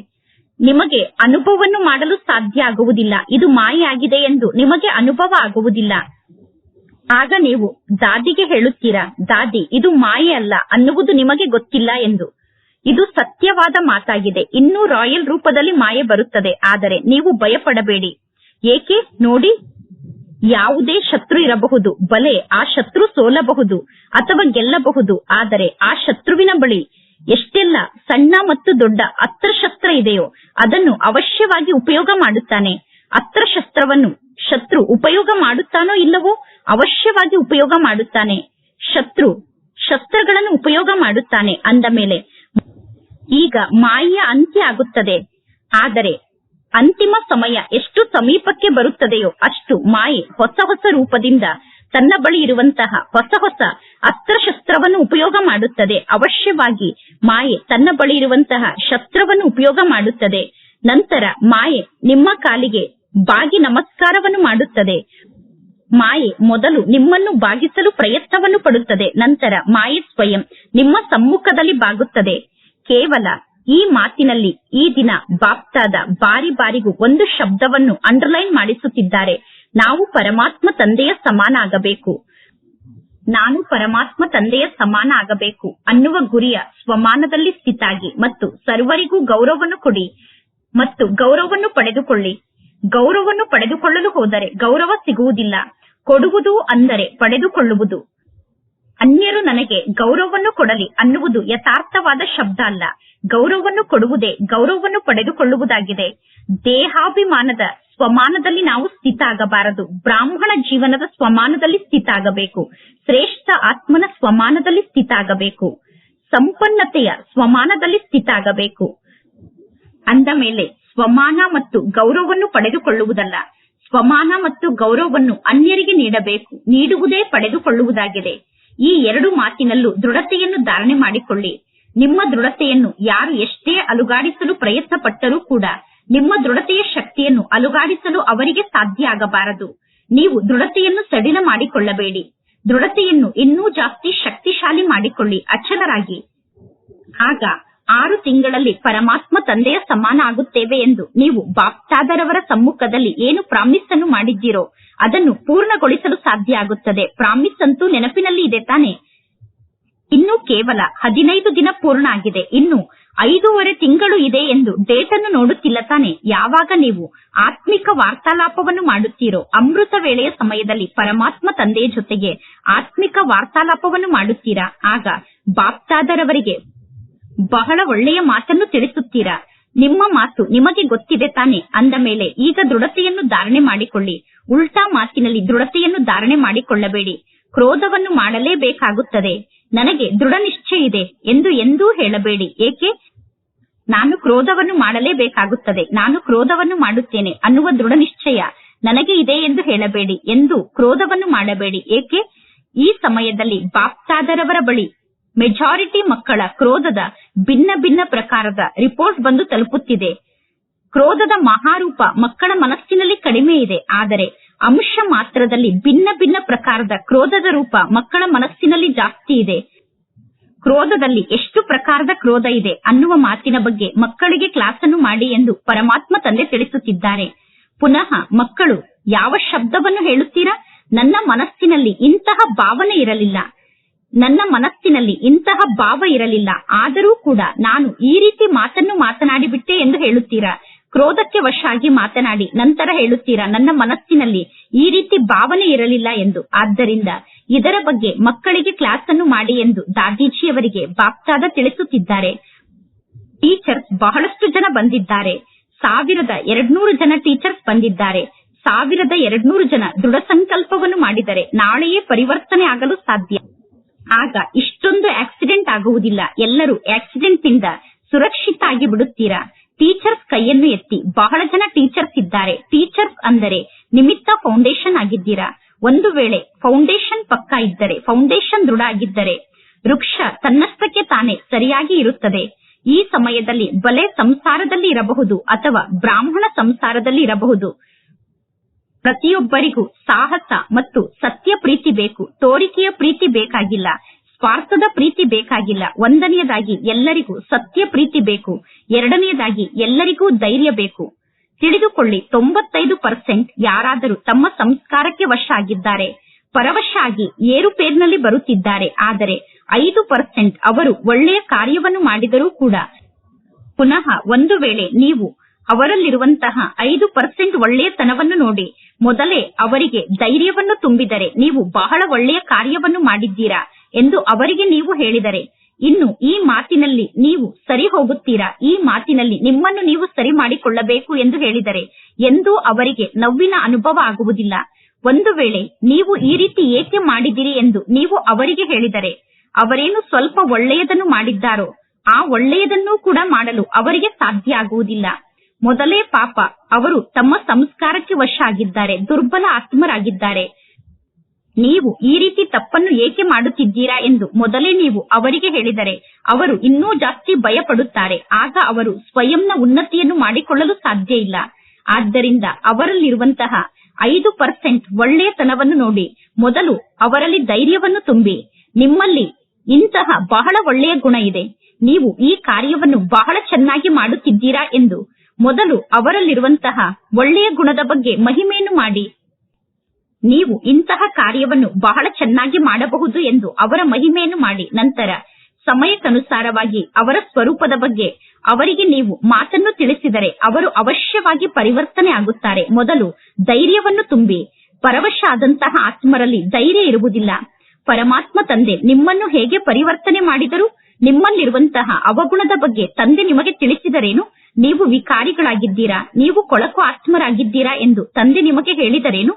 ನಿಮಗೆ ಅನುಭವವನ್ನು ಮಾಡಲು ಸಾಧ್ಯ ಆಗುವುದಿಲ್ಲ. ಇದು ಮಾಯೆ ಆಗಿದೆ ಎಂದು ನಿಮಗೆ ಅನುಭವ ಆಗುವುದಿಲ್ಲ. ಆಗ ನೀವು ದಾದಿಗೆ ಹೇಳುತ್ತೀರಾ, ದಾದಿ, ಇದು ಮಾಯೆ ಅಲ್ಲ ಅನ್ನುವುದು ನಿಮಗೆ ಗೊತ್ತಿಲ್ಲ ಎಂದು. ಇದು ಸತ್ಯವಾದ ಮಾತಾಗಿದೆ. ಇನ್ನೂ ರಾಯಲ್ ರೂಪದಲ್ಲಿ ಮಾಯೆ ಬರುತ್ತದೆ. ಆದರೆ ನೀವು ಭಯಪಡಬೇಡಿ. ಏಕೆ? ನೋಡಿ, ಯಾವುದೇ ಶತ್ರು ಇರಬಹುದು. ಬಲೆ, ಆ ಶತ್ರು ಸೋಲಬಹುದು ಅಥವಾ ಗೆಲ್ಲಬಹುದು. ಆದರೆ ಆ ಶತ್ರುವಿನ ಬಳಿ ಎಷ್ಟೆಲ್ಲ ಸಣ್ಣ ಮತ್ತು ದೊಡ್ಡ ಅಸ್ತ್ರಶಸ್ತ್ರ ಇದೆಯೋ ಅದನ್ನು ಅವಶ್ಯವಾಗಿ ಉಪಯೋಗ ಮಾಡುತ್ತಾನೆ. ಅಸ್ತ್ರಶಸ್ತ್ರವನ್ನು ಶತ್ರು ಉಪಯೋಗ ಮಾಡುತ್ತಾನೋ ಇಲ್ಲವೋ ಅವಶ್ಯವಾಗಿ ಉಪಯೋಗ ಮಾಡುತ್ತಾನೆ. ಶತ್ರು ಶಸ್ತ್ರಗಳನ್ನು ಉಪಯೋಗ ಮಾಡುತ್ತಾನೆ ಅಂದ ಮೇಲೆ ಈಗ ಮಾಯೆಯ ಅಂತ್ಯ ಆಗುತ್ತದೆ. ಆದರೆ ಅಂತಿಮ ಸಮಯ ಎಷ್ಟು ಸಮೀಪಕ್ಕೆ ಬರುತ್ತದೆಯೋ ಅಷ್ಟು ಮಾಯೆ ಹೊಸ ಹೊಸ ರೂಪದಿಂದ ತನ್ನ ಬಳಿ ಇರುವಂತಹ ಹೊಸ ಹೊಸ ಅಸ್ತ್ರಶಸ್ತ್ರವನ್ನು ಉಪಯೋಗ ಮಾಡುತ್ತದೆ. ಅವಶ್ಯವಾಗಿ ಮಾಯೆ ತನ್ನ ಬಳಿ ಇರುವಂತಹ ಶಸ್ತ್ರವನ್ನು ಉಪಯೋಗ ಮಾಡುತ್ತದೆ. ನಂತರ ಮಾಯೆ ನಿಮ್ಮ ಕಾಲಿಗೆ ಬಾಗಿ ನಮಸ್ಕಾರವನ್ನು ಮಾಡುತ್ತದೆ. ಮಾಯೆ ಮೊದಲು ನಿಮ್ಮನ್ನು ಬಾಗಿಸಲು ಪ್ರಯತ್ನವನ್ನು ಪಡುತ್ತದೆ. ನಂತರ ಮಾಯೆ ಸ್ವಯಂ ನಿಮ್ಮ ಸಮ್ಮುಖದಲ್ಲಿ ಬಾಗುತ್ತದೆ. ಕೇವಲ ಈ ಮಾತಿನಲ್ಲಿ ಈ ದಿನ ಬಾಪ್ತಾದ ಬಾರಿ ಬಾರಿಗೂ ಒಂದು ಶಬ್ದವನ್ನು ಅಂಡರ್ಲೈನ್ ಮಾಡಿಸುತ್ತಿದ್ದಾರೆ. ನಾವು ಪರಮಾತ್ಮ ತಂದೆಯ ಸಮಾನ ಆಗಬೇಕು ನಾನು ಪರಮಾತ್ಮ ತಂದೆಯ ಸಮಾನ ಆಗಬೇಕು ಅನ್ನುವ ಗುರಿಯ ಸ್ವಮಾನದಲ್ಲಿ ಸ್ಥಿತಾಗಿ ಮತ್ತು ಸರ್ವರಿಗೂ ಗೌರವವನ್ನು ಕೊಡಿ ಮತ್ತು ಗೌರವವನ್ನು ಪಡೆದುಕೊಳ್ಳಿ. ಗೌರವವನ್ನು ಪಡೆದುಕೊಳ್ಳಲು ಹೋದರೆ ಗೌರವ ಸಿಗುವುದಿಲ್ಲ. ಕೊಡುವುದು ಅಂದರೆ ಪಡೆದುಕೊಳ್ಳುವುದು. ಅನ್ಯರು ನನಗೆ ಗೌರವವನ್ನು ಕೊಡಲಿ ಅನ್ನುವುದು ಯಥಾರ್ಥವಾದ ಶಬ್ದ ಅಲ್ಲ. ಗೌರವವನ್ನು ಕೊಡುವುದೇ ಗೌರವವನ್ನು ಪಡೆದುಕೊಳ್ಳುವುದಾಗಿದೆ. ದೇಹಾಭಿಮಾನದ ಸ್ವಮಾನದಲ್ಲಿ ನಾವು ಸ್ಥಿತ ಆಗಬಾರದು ಬ್ರಾಹ್ಮಣ ಜೀವನದ ಸ್ವಮಾನದಲ್ಲಿ ಸ್ಥಿತ ಆಗಬೇಕು ಶ್ರೇಷ್ಠ ಆತ್ಮನ ಸ್ವಮಾನದಲ್ಲಿ ಸ್ಥಿತ ಆಗಬೇಕು ಸಂಪನ್ನತೆಯ ಸ್ವಮಾನದಲ್ಲಿ ಸ್ಥಿತ ಆಗಬೇಕು ಅಂದ ಮೇಲೆ ಸ್ವಮಾನ ಮತ್ತು ಗೌರವವನ್ನು ಪಡೆದುಕೊಳ್ಳುವುದಲ್ಲ. ಸ್ವಮಾನ ಮತ್ತು ಗೌರವವನ್ನು ಅನ್ಯರಿಗೆ ನೀಡಬೇಕು. ನೀಡುವುದೇ ಪಡೆದುಕೊಳ್ಳುವುದಾಗಿದೆ. ಈ ಎರಡು ಮಾತಿನಲ್ಲೂ ದೃಢತೆಯನ್ನು ಧಾರಣೆ ಮಾಡಿಕೊಳ್ಳಿ. ನಿಮ್ಮ ದೃಢತೆಯನ್ನು ಯಾರು ಎಷ್ಟೇ ಅಲುಗಾಡಿಸಲು ಪ್ರಯತ್ನ ಪಟ್ಟರೂ ಕೂಡ ನಿಮ್ಮ ದೃಢತೆಯ ಶಕ್ತಿಯನ್ನು ಅಲುಗಾಡಿಸಲು ಅವರಿಗೆ ಸಾಧ್ಯ ಆಗಬಾರದು. ನೀವು ದೃಢತೆಯನ್ನು ಸಡಿಲ ಮಾಡಿಕೊಳ್ಳಬೇಡಿ. ದೃಢತೆಯನ್ನು ಇನ್ನೂ ಜಾಸ್ತಿ ಶಕ್ತಿಶಾಲಿ ಮಾಡಿಕೊಳ್ಳಿ ಅಚಲರಾಗಿ ಆಗ ಆರು ತಿಂಗಳಲ್ಲಿ ಪರಮಾತ್ಮ ತಂದೆಯ ಸಮಾನ ಆಗುತ್ತೇವೆ ಎಂದು ನೀವು ಬಾಪ್ತಾದರವರ ಸಮ್ಮುಖದಲ್ಲಿ ಏನು ಪ್ರಾಮಿಸ್ ಅನ್ನು ಮಾಡಿದ್ದೀರೋ ಅದನ್ನು ಪೂರ್ಣಗೊಳಿಸಲು ಸಾಧ್ಯ ಆಗುತ್ತದೆ. ಪ್ರಾಮಿಸ್ ಅಂತೂ ನೆನಪಿನಲ್ಲಿ ಇದೆ ತಾನೆ. ಇನ್ನು ಕೇವಲ ಹದಿನೈದು ದಿನ ಪೂರ್ಣ ಆಗಿದೆ. ಇನ್ನು ಐದೂವರೆ ತಿಂಗಳು ಇದೆ ಎಂದು ಡೇಟ್ ಅನ್ನು ನೋಡುತ್ತಿಲ್ಲ ತಾನೆ. ಯಾವಾಗ ನೀವು ಆತ್ಮಿಕ ವಾರ್ತಾಲಾಪವನ್ನು ಮಾಡುತ್ತೀರೋ, ಅಮೃತ ವೇಳೆಯ ಸಮಯದಲ್ಲಿ ಪರಮಾತ್ಮ ತಂದೆಯ ಜೊತೆಗೆ ಆತ್ಮಿಕ ವಾರ್ತಾಲಾಪವನ್ನು ಮಾಡುತ್ತೀರಾ? ಆಗ ಬಾಪ್ತಾದರವರಿಗೆ ಬಹಳ ಒಳ್ಳೆಯ ಮಾತನ್ನು ತಿಳಿಸುತ್ತೀರಾ? ನಿಮ್ಮ ಮಾತು ನಿಮಗೆ ಗೊತ್ತಿದೆ ತಾನೆ ಅಂದ ಮೇಲೆ ಈಗ ದೃಢತೆಯನ್ನು ಧಾರಣೆ ಮಾಡಿಕೊಳ್ಳಿ. ಉಲ್ಟಾ ಮಾತಿನಲ್ಲಿ ದೃಢತೆಯನ್ನು ಧಾರಣೆ ಮಾಡಿಕೊಳ್ಳಬೇಡಿ. ಕ್ರೋಧವನ್ನು ಮಾಡಲೇಬೇಕಾಗುತ್ತದೆ. ನನಗೆ ದೃಢ ನಿಶ್ಚಯ ಇದೆ ಎಂದು ಎಂದೂ ಹೇಳಬೇಡಿ. ಏಕೆ? ನಾನು ಕ್ರೋಧವನ್ನು ಮಾಡಲೇಬೇಕಾಗುತ್ತದೆ. ನಾನು ಕ್ರೋಧವನ್ನು ಮಾಡುತ್ತೇನೆ ಅನ್ನುವ ದೃಢ ನಿಶ್ಚಯ ನನಗೆ ಇದೆ ಎಂದು ಹೇಳಬೇಡಿ ಎಂದು ಕ್ರೋಧವನ್ನು ಮಾಡಬೇಡಿ. ಏಕೆ? ಈ ಸಮಯದಲ್ಲಿ ಬಾಪ್ತಾದರವರ ಬಳಿ ಮೆಜಾರಿಟಿ ಮಕ್ಕಳ ಕ್ರೋಧದ ಭಿನ್ನ ಭಿನ್ನ ಪ್ರಕಾರದ ರಿಪೋರ್ಟ್ ಬಂದು ತಲುಪುತ್ತಿದೆ. ಕ್ರೋಧದ ಮಹಾರೂಪ ಮಕ್ಕಳ ಮನಸ್ಸಿನಲ್ಲಿ ಕಡಿಮೆ ಇದೆ. ಆದರೆ ಅಂಶ ಮಾತ್ರದಲ್ಲಿ ಭಿನ್ನ ಭಿನ್ನ ಪ್ರಕಾರದ ಕ್ರೋಧದ ರೂಪ ಮಕ್ಕಳ ಮನಸ್ಸಿನಲ್ಲಿ ಜಾಸ್ತಿ ಇದೆ. ಕ್ರೋಧದಲ್ಲಿ ಎಷ್ಟು ಪ್ರಕಾರದ ಕ್ರೋಧ ಇದೆ ಅನ್ನುವ ಮಾತಿನ ಬಗ್ಗೆ ಮಕ್ಕಳಿಗೆ ಕ್ಲಾಸ್ ಅನ್ನು ಮಾಡಿ ಎಂದು ಪರಮಾತ್ಮ ತಂದೆ ತಿಳಿಸುತ್ತಿದ್ದಾರೆ. ಪುನಃ ಮಕ್ಕಳು ಯಾವ ಶಬ್ದವನ್ನು ಹೇಳುತ್ತೀರಾ? ನನ್ನ ಮನಸ್ಸಿನಲ್ಲಿ ಇಂತಹ ಭಾವನೆ ಇರಲಿಲ್ಲ. ನನ್ನ ಮನಸ್ಸಿನಲ್ಲಿ ಇಂತಹ ಭಾವ ಇರಲಿಲ್ಲ. ಆದರೂ ಕೂಡ ನಾನು ಈ ರೀತಿ ಮಾತನ್ನು ಮಾತನಾಡಿಬಿಟ್ಟೆ ಎಂದು ಹೇಳುತ್ತೀರಾ? ಕ್ರೋಧಕ್ಕೆ ವಶ ಆಗಿ ಮಾತನಾಡಿ, ನಂತರ ಹೇಳುತ್ತೀರಾ, ನನ್ನ ಮನಸ್ಸಿನಲ್ಲಿ ಈ ರೀತಿ ಭಾವನೆ ಇರಲಿಲ್ಲ ಎಂದು. ಆದ್ದರಿಂದ ಇದರ ಬಗ್ಗೆ ಮಕ್ಕಳಿಗೆ ಕ್ಲಾಸ್ ಅನ್ನು ಮಾಡಿ ಎಂದು ದಾದೀಜಿಯವರಿಗೆ ಬಾಪ್ತಾದ ತಿಳಿಸುತ್ತಿದ್ದಾರೆ. ಟೀಚರ್ಸ್ ಬಹಳಷ್ಟು ಜನ ಬಂದಿದ್ದಾರೆ. ಸಾವಿರದ ಎರಡ್ನೂರು ಜನ ಟೀಚರ್ಸ್ ಬಂದಿದ್ದಾರೆ. ಸಾವಿರದ ಎರಡ್ನೂರು ಜನ ದೃಢ ಸಂಕಲ್ಪವನ್ನು ಮಾಡಿದರೆ ನಾಳೆಯೇ ಪರಿವರ್ತನೆ ಆಗಲು ಸಾಧ್ಯ. ಆಗ ಇಷ್ಟೊಂದು ಆಕ್ಸಿಡೆಂಟ್ ಆಗುವುದಿಲ್ಲ. ಎಲ್ಲರೂ ಆಕ್ಸಿಡೆಂಟ್ನಿಂದ ಸುರಕ್ಷಿತ ಆಗಿ ಬಿಡುತ್ತೀರಾ? ಟೀಚರ್ಸ್ ಕೈಯನ್ನು ಎತ್ತಿ ಬಹಳ ಜನ ಟೀಚರ್ಸ್ ಇದ್ದಾರೆ. ಟೀಚರ್ಸ್ ಅಂದರೆ ನಿಮಿತ್ತ ಫೌಂಡೇಶನ್ ಆಗಿದ್ದೀರಾ? ಒಂದು ವೇಳೆ ಫೌಂಡೇಶನ್ ಪಕ್ಕ ಇದ್ದರೆ ಫೌಂಡೇಶನ್ ದೃಢ ಆಗಿದ್ದರೆ ವೃಕ್ಷ ತನ್ನಷ್ಟಕ್ಕೆ ತಾನೇ ಸರಿಯಾಗಿ ಇರುತ್ತದೆ. ಈ ಸಮಯದಲ್ಲಿ ಬಲೆ ಸಂಸಾರದಲ್ಲಿ ಇರಬಹುದು ಅಥವಾ ಬ್ರಾಹ್ಮಣ ಸಂಸಾರದಲ್ಲಿ ಇರಬಹುದು. ಪ್ರತಿಯೊಬ್ಬರಿಗೂ ಸಾಹಸ ಮತ್ತು ಸತ್ಯ ಪ್ರೀತಿ ಬೇಕು, ತೋರಿಕೆಯ ಪ್ರೀತಿ ಬೇಕಾಗಿಲ್ಲ, ಸ್ವಾರ್ಥದ ಪ್ರೀತಿ ಬೇಕಾಗಿಲ್ಲ. ಒಂದನೆಯದಾಗಿ ಎಲ್ಲರಿಗೂ ಸತ್ಯ ಪ್ರೀತಿ ಬೇಕು, ಎರಡನೆಯದಾಗಿ ಎಲ್ಲರಿಗೂ ಧೈರ್ಯ ಬೇಕು. ತಿಳಿದುಕೊಳ್ಳಿ, ತೊಂಬತ್ತೈದು ಪರ್ಸೆಂಟ್ ಯಾರಾದರೂ ತಮ್ಮ ಸಂಸ್ಕಾರಕ್ಕೆ ವಶ ಆಗಿದ್ದಾರೆ. ಪರವಶ ಆಗಿ ಏರುಪೇರಿನಲ್ಲಿ ಬರುತ್ತಿದ್ದಾರೆ, ಆದರೆ ಐದು ಪರ್ಸೆಂಟ್ ಅವರು ಒಳ್ಳೆಯ ಕಾರ್ಯವನ್ನು ಮಾಡಿದರೂ ಕೂಡ. ಪುನಃ ಒಂದು ವೇಳೆ ನೀವು ಅವರಲ್ಲಿರುವಂತಹ ಐದು ಪರ್ಸೆಂಟ್ ಒಳ್ಳೆಯತನವನ್ನು ನೋಡಿ ಮೊದಲೇ ಅವರಿಗೆ ಧೈರ್ಯವನ್ನು ತುಂಬಿದರೆ ನೀವು ಬಹಳ ಒಳ್ಳೆಯ ಕಾರ್ಯವನ್ನು ಮಾಡಿದ್ದೀರಾ ಎಂದು ಅವರಿಗೆ ನೀವು ಹೇಳಿದರೆ, ಇನ್ನು ಈ ಮಾತಿನಲ್ಲಿ ನೀವು ಸರಿ ಹೋಗುತ್ತೀರಾ? ಈ ಮಾತಿನಲ್ಲಿ ನಿಮ್ಮನ್ನು ನೀವು ಸರಿ ಮಾಡಿಕೊಳ್ಳಬೇಕು ಎಂದು ಹೇಳಿದರೆ ಎಂದೂ ಅವರಿಗೆ ನೋವಿನ ಅನುಭವ ಆಗುವುದಿಲ್ಲ. ಒಂದು ವೇಳೆ ನೀವು ಈ ರೀತಿ ಏಕೆ ಮಾಡಿದಿರಿ ಎಂದು ನೀವು ಅವರಿಗೆ ಹೇಳಿದರೆ, ಅವರೇನು ಸ್ವಲ್ಪ ಒಳ್ಳೆಯದನ್ನು ಮಾಡಿದ್ದಾರೋ ಆ ಒಳ್ಳೆಯದನ್ನೂ ಕೂಡ ಮಾಡಲು ಅವರಿಗೆ ಸಾಧ್ಯ ಆಗುವುದಿಲ್ಲ. ಮೊದಲೇ ಪಾಪ, ಅವರು ತಮ್ಮ ಸಂಸ್ಕಾರಕ್ಕೆ ವಶ ಆಗಿದ್ದಾರೆ ದುರ್ಬಲ ಆತ್ಮರಾಗಿದ್ದಾರೆ. ನೀವು ಈ ರೀತಿ ತಪ್ಪನ್ನು ಏಕೆ ಮಾಡುತ್ತಿದ್ದೀರಾ ಎಂದು ಮೊದಲೇ ನೀವು ಅವರಿಗೆ ಹೇಳಿದರೆ, ಅವರು ಇನ್ನೂ ಜಾಸ್ತಿ ಭಯ ಪಡುತ್ತಾರೆ ಆಗ ಅವರು ಸ್ವಯಂನ ಉನ್ನತಿಯನ್ನು ಮಾಡಿಕೊಳ್ಳಲು ಸಾಧ್ಯ ಇಲ್ಲ. ಆದ್ದರಿಂದ ಅವರಲ್ಲಿರುವಂತಹ ಐದು ಪರ್ಸೆಂಟ್ ಒಳ್ಳೆಯತನವನ್ನು ನೋಡಿ, ಮೊದಲು ಅವರಲ್ಲಿ ಧೈರ್ಯವನ್ನು ತುಂಬಿ. ನಿಮ್ಮಲ್ಲಿ ಇಂತಹ ಬಹಳ ಒಳ್ಳೆಯ ಗುಣ ಇದೆ. ನೀವು ಈ ಕಾರ್ಯವನ್ನು ಬಹಳ ಚೆನ್ನಾಗಿ ಮಾಡುತ್ತಿದ್ದೀರಾ ಎಂದು ಮೊದಲು ಅವರಲ್ಲಿರುವಂತಹ ಒಳ್ಳೆಯ ಗುಣದ ಬಗ್ಗೆ ಮಹಿಮೆಯನ್ನು ಮಾಡಿ. ನೀವು ಇಂತಹ ಕಾರ್ಯವನ್ನು ಬಹಳ ಚೆನ್ನಾಗಿ ಮಾಡಬಹುದು ಎಂದು ಅವರ ಮಹಿಮೆಯನ್ನು ಮಾಡಿ. ನಂತರ ಸಮಯಕ್ಕನುಸಾರವಾಗಿ ಅವರ ಸ್ವರೂಪದ ಬಗ್ಗೆ ಅವರಿಗೆ ನೀವು ಮಾತನ್ನು ತಿಳಿಸಿದರೆ ಅವರು ಅವಶ್ಯವಾಗಿ ಪರಿವರ್ತನೆ ಆಗುತ್ತಾರೆ. ಮೊದಲು ಧೈರ್ಯವನ್ನು ತುಂಬಿ. ಪರವಶ ಆದಂತಹ ಆತ್ಮರಲ್ಲಿ ಧೈರ್ಯ ಇರುವುದಿಲ್ಲ. ಪರಮಾತ್ಮ ತಂದೆ ನಿಮ್ಮನ್ನು ಹೇಗೆ ಪರಿವರ್ತನೆ ಮಾಡಿದರು ನಿಮ್ಮಲ್ಲಿರುವಂತಹ ಅವಗುಣದ ಬಗ್ಗೆ ತಂದೆ ನಿಮಗೆ ತಿಳಿಸಿದರೇನು? ನೀವು ವಿಕಾರಿಗಳಾಗಿದ್ದೀರಾ? ನೀವು ಕೊಳಕು ಆತ್ಮರಾಗಿದ್ದೀರಾ ಎಂದು ತಂದೆ ನಿಮಗೆ ಹೇಳಿದರೇನು?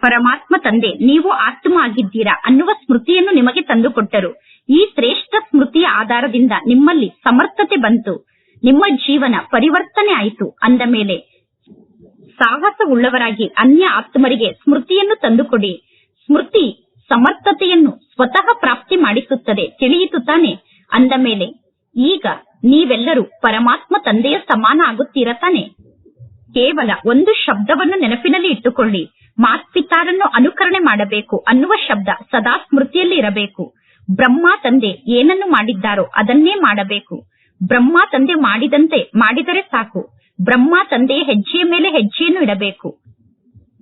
ಪರಮಾತ್ಮ ತಂದೆ, ನೀವು ಆತ್ಮ ಆಗಿದ್ದೀರಾ ಅನ್ನುವ ಸ್ಮೃತಿಯನ್ನು ನಿಮಗೆ ತಂದುಕೊಟ್ಟರು. ಈ ಶ್ರೇಷ್ಠ ಸ್ಮೃತಿಯ ಆಧಾರದಿಂದ ನಿಮ್ಮಲ್ಲಿ ಸಮರ್ಥತೆ ಬಂತು. ನಿಮ್ಮ ಜೀವನ ಪರಿವರ್ತನೆ ಆಯಿತು. ಅಂದ ಮೇಲೆ, ಸಾಹಸವುಳ್ಳವರಾಗಿ ಅನ್ಯ ಆತ್ಮರಿಗೆ ಸ್ಮೃತಿಯನ್ನು ತಂದುಕೊಡಿ. ಸ್ಮೃತಿ ಸಮರ್ಥತೆಯನ್ನು ಸ್ವತಃ ಪ್ರಾಪ್ತಿ ಮಾಡಿಸುತ್ತದೆ. ತಿಳಿಯಿತು ತಾನೆ. ಅಂದ ಮೇಲೆ, ಈಗ ನೀವೆಲ್ಲರೂ ಪರಮಾತ್ಮ ತಂದೆಯ ಸಮಾನ ಆಗುತ್ತೀರ ತಾನೆ? ಕೇವಲ ಒಂದು ಶಬ್ದವನ್ನು ನೆನಪಿನಲ್ಲಿ ಇಟ್ಟುಕೊಳ್ಳಿ. ಮಾತ್ಪಿತಾರನ್ನು ಅನುಕರಣೆ ಮಾಡಬೇಕು ಅನ್ನುವ ಶಬ್ದ ಸದಾ ಸ್ಮೃತಿಯಲ್ಲಿ ಇರಬೇಕು ಬ್ರಹ್ಮ ತಂದೆ ಏನನ್ನು ಮಾಡಿದ್ದಾರೋ ಅದನ್ನೇ ಮಾಡಬೇಕು. ಬ್ರಹ್ಮ ತಂದೆ ಮಾಡಿದಂತೆ ಮಾಡಿದರೆ ಸಾಕು. ಬ್ರಹ್ಮ ತಂದೆಯ ಹೆಜ್ಜೆಯ ಮೇಲೆ ಹೆಜ್ಜೆಯನ್ನು ಇಡಬೇಕು.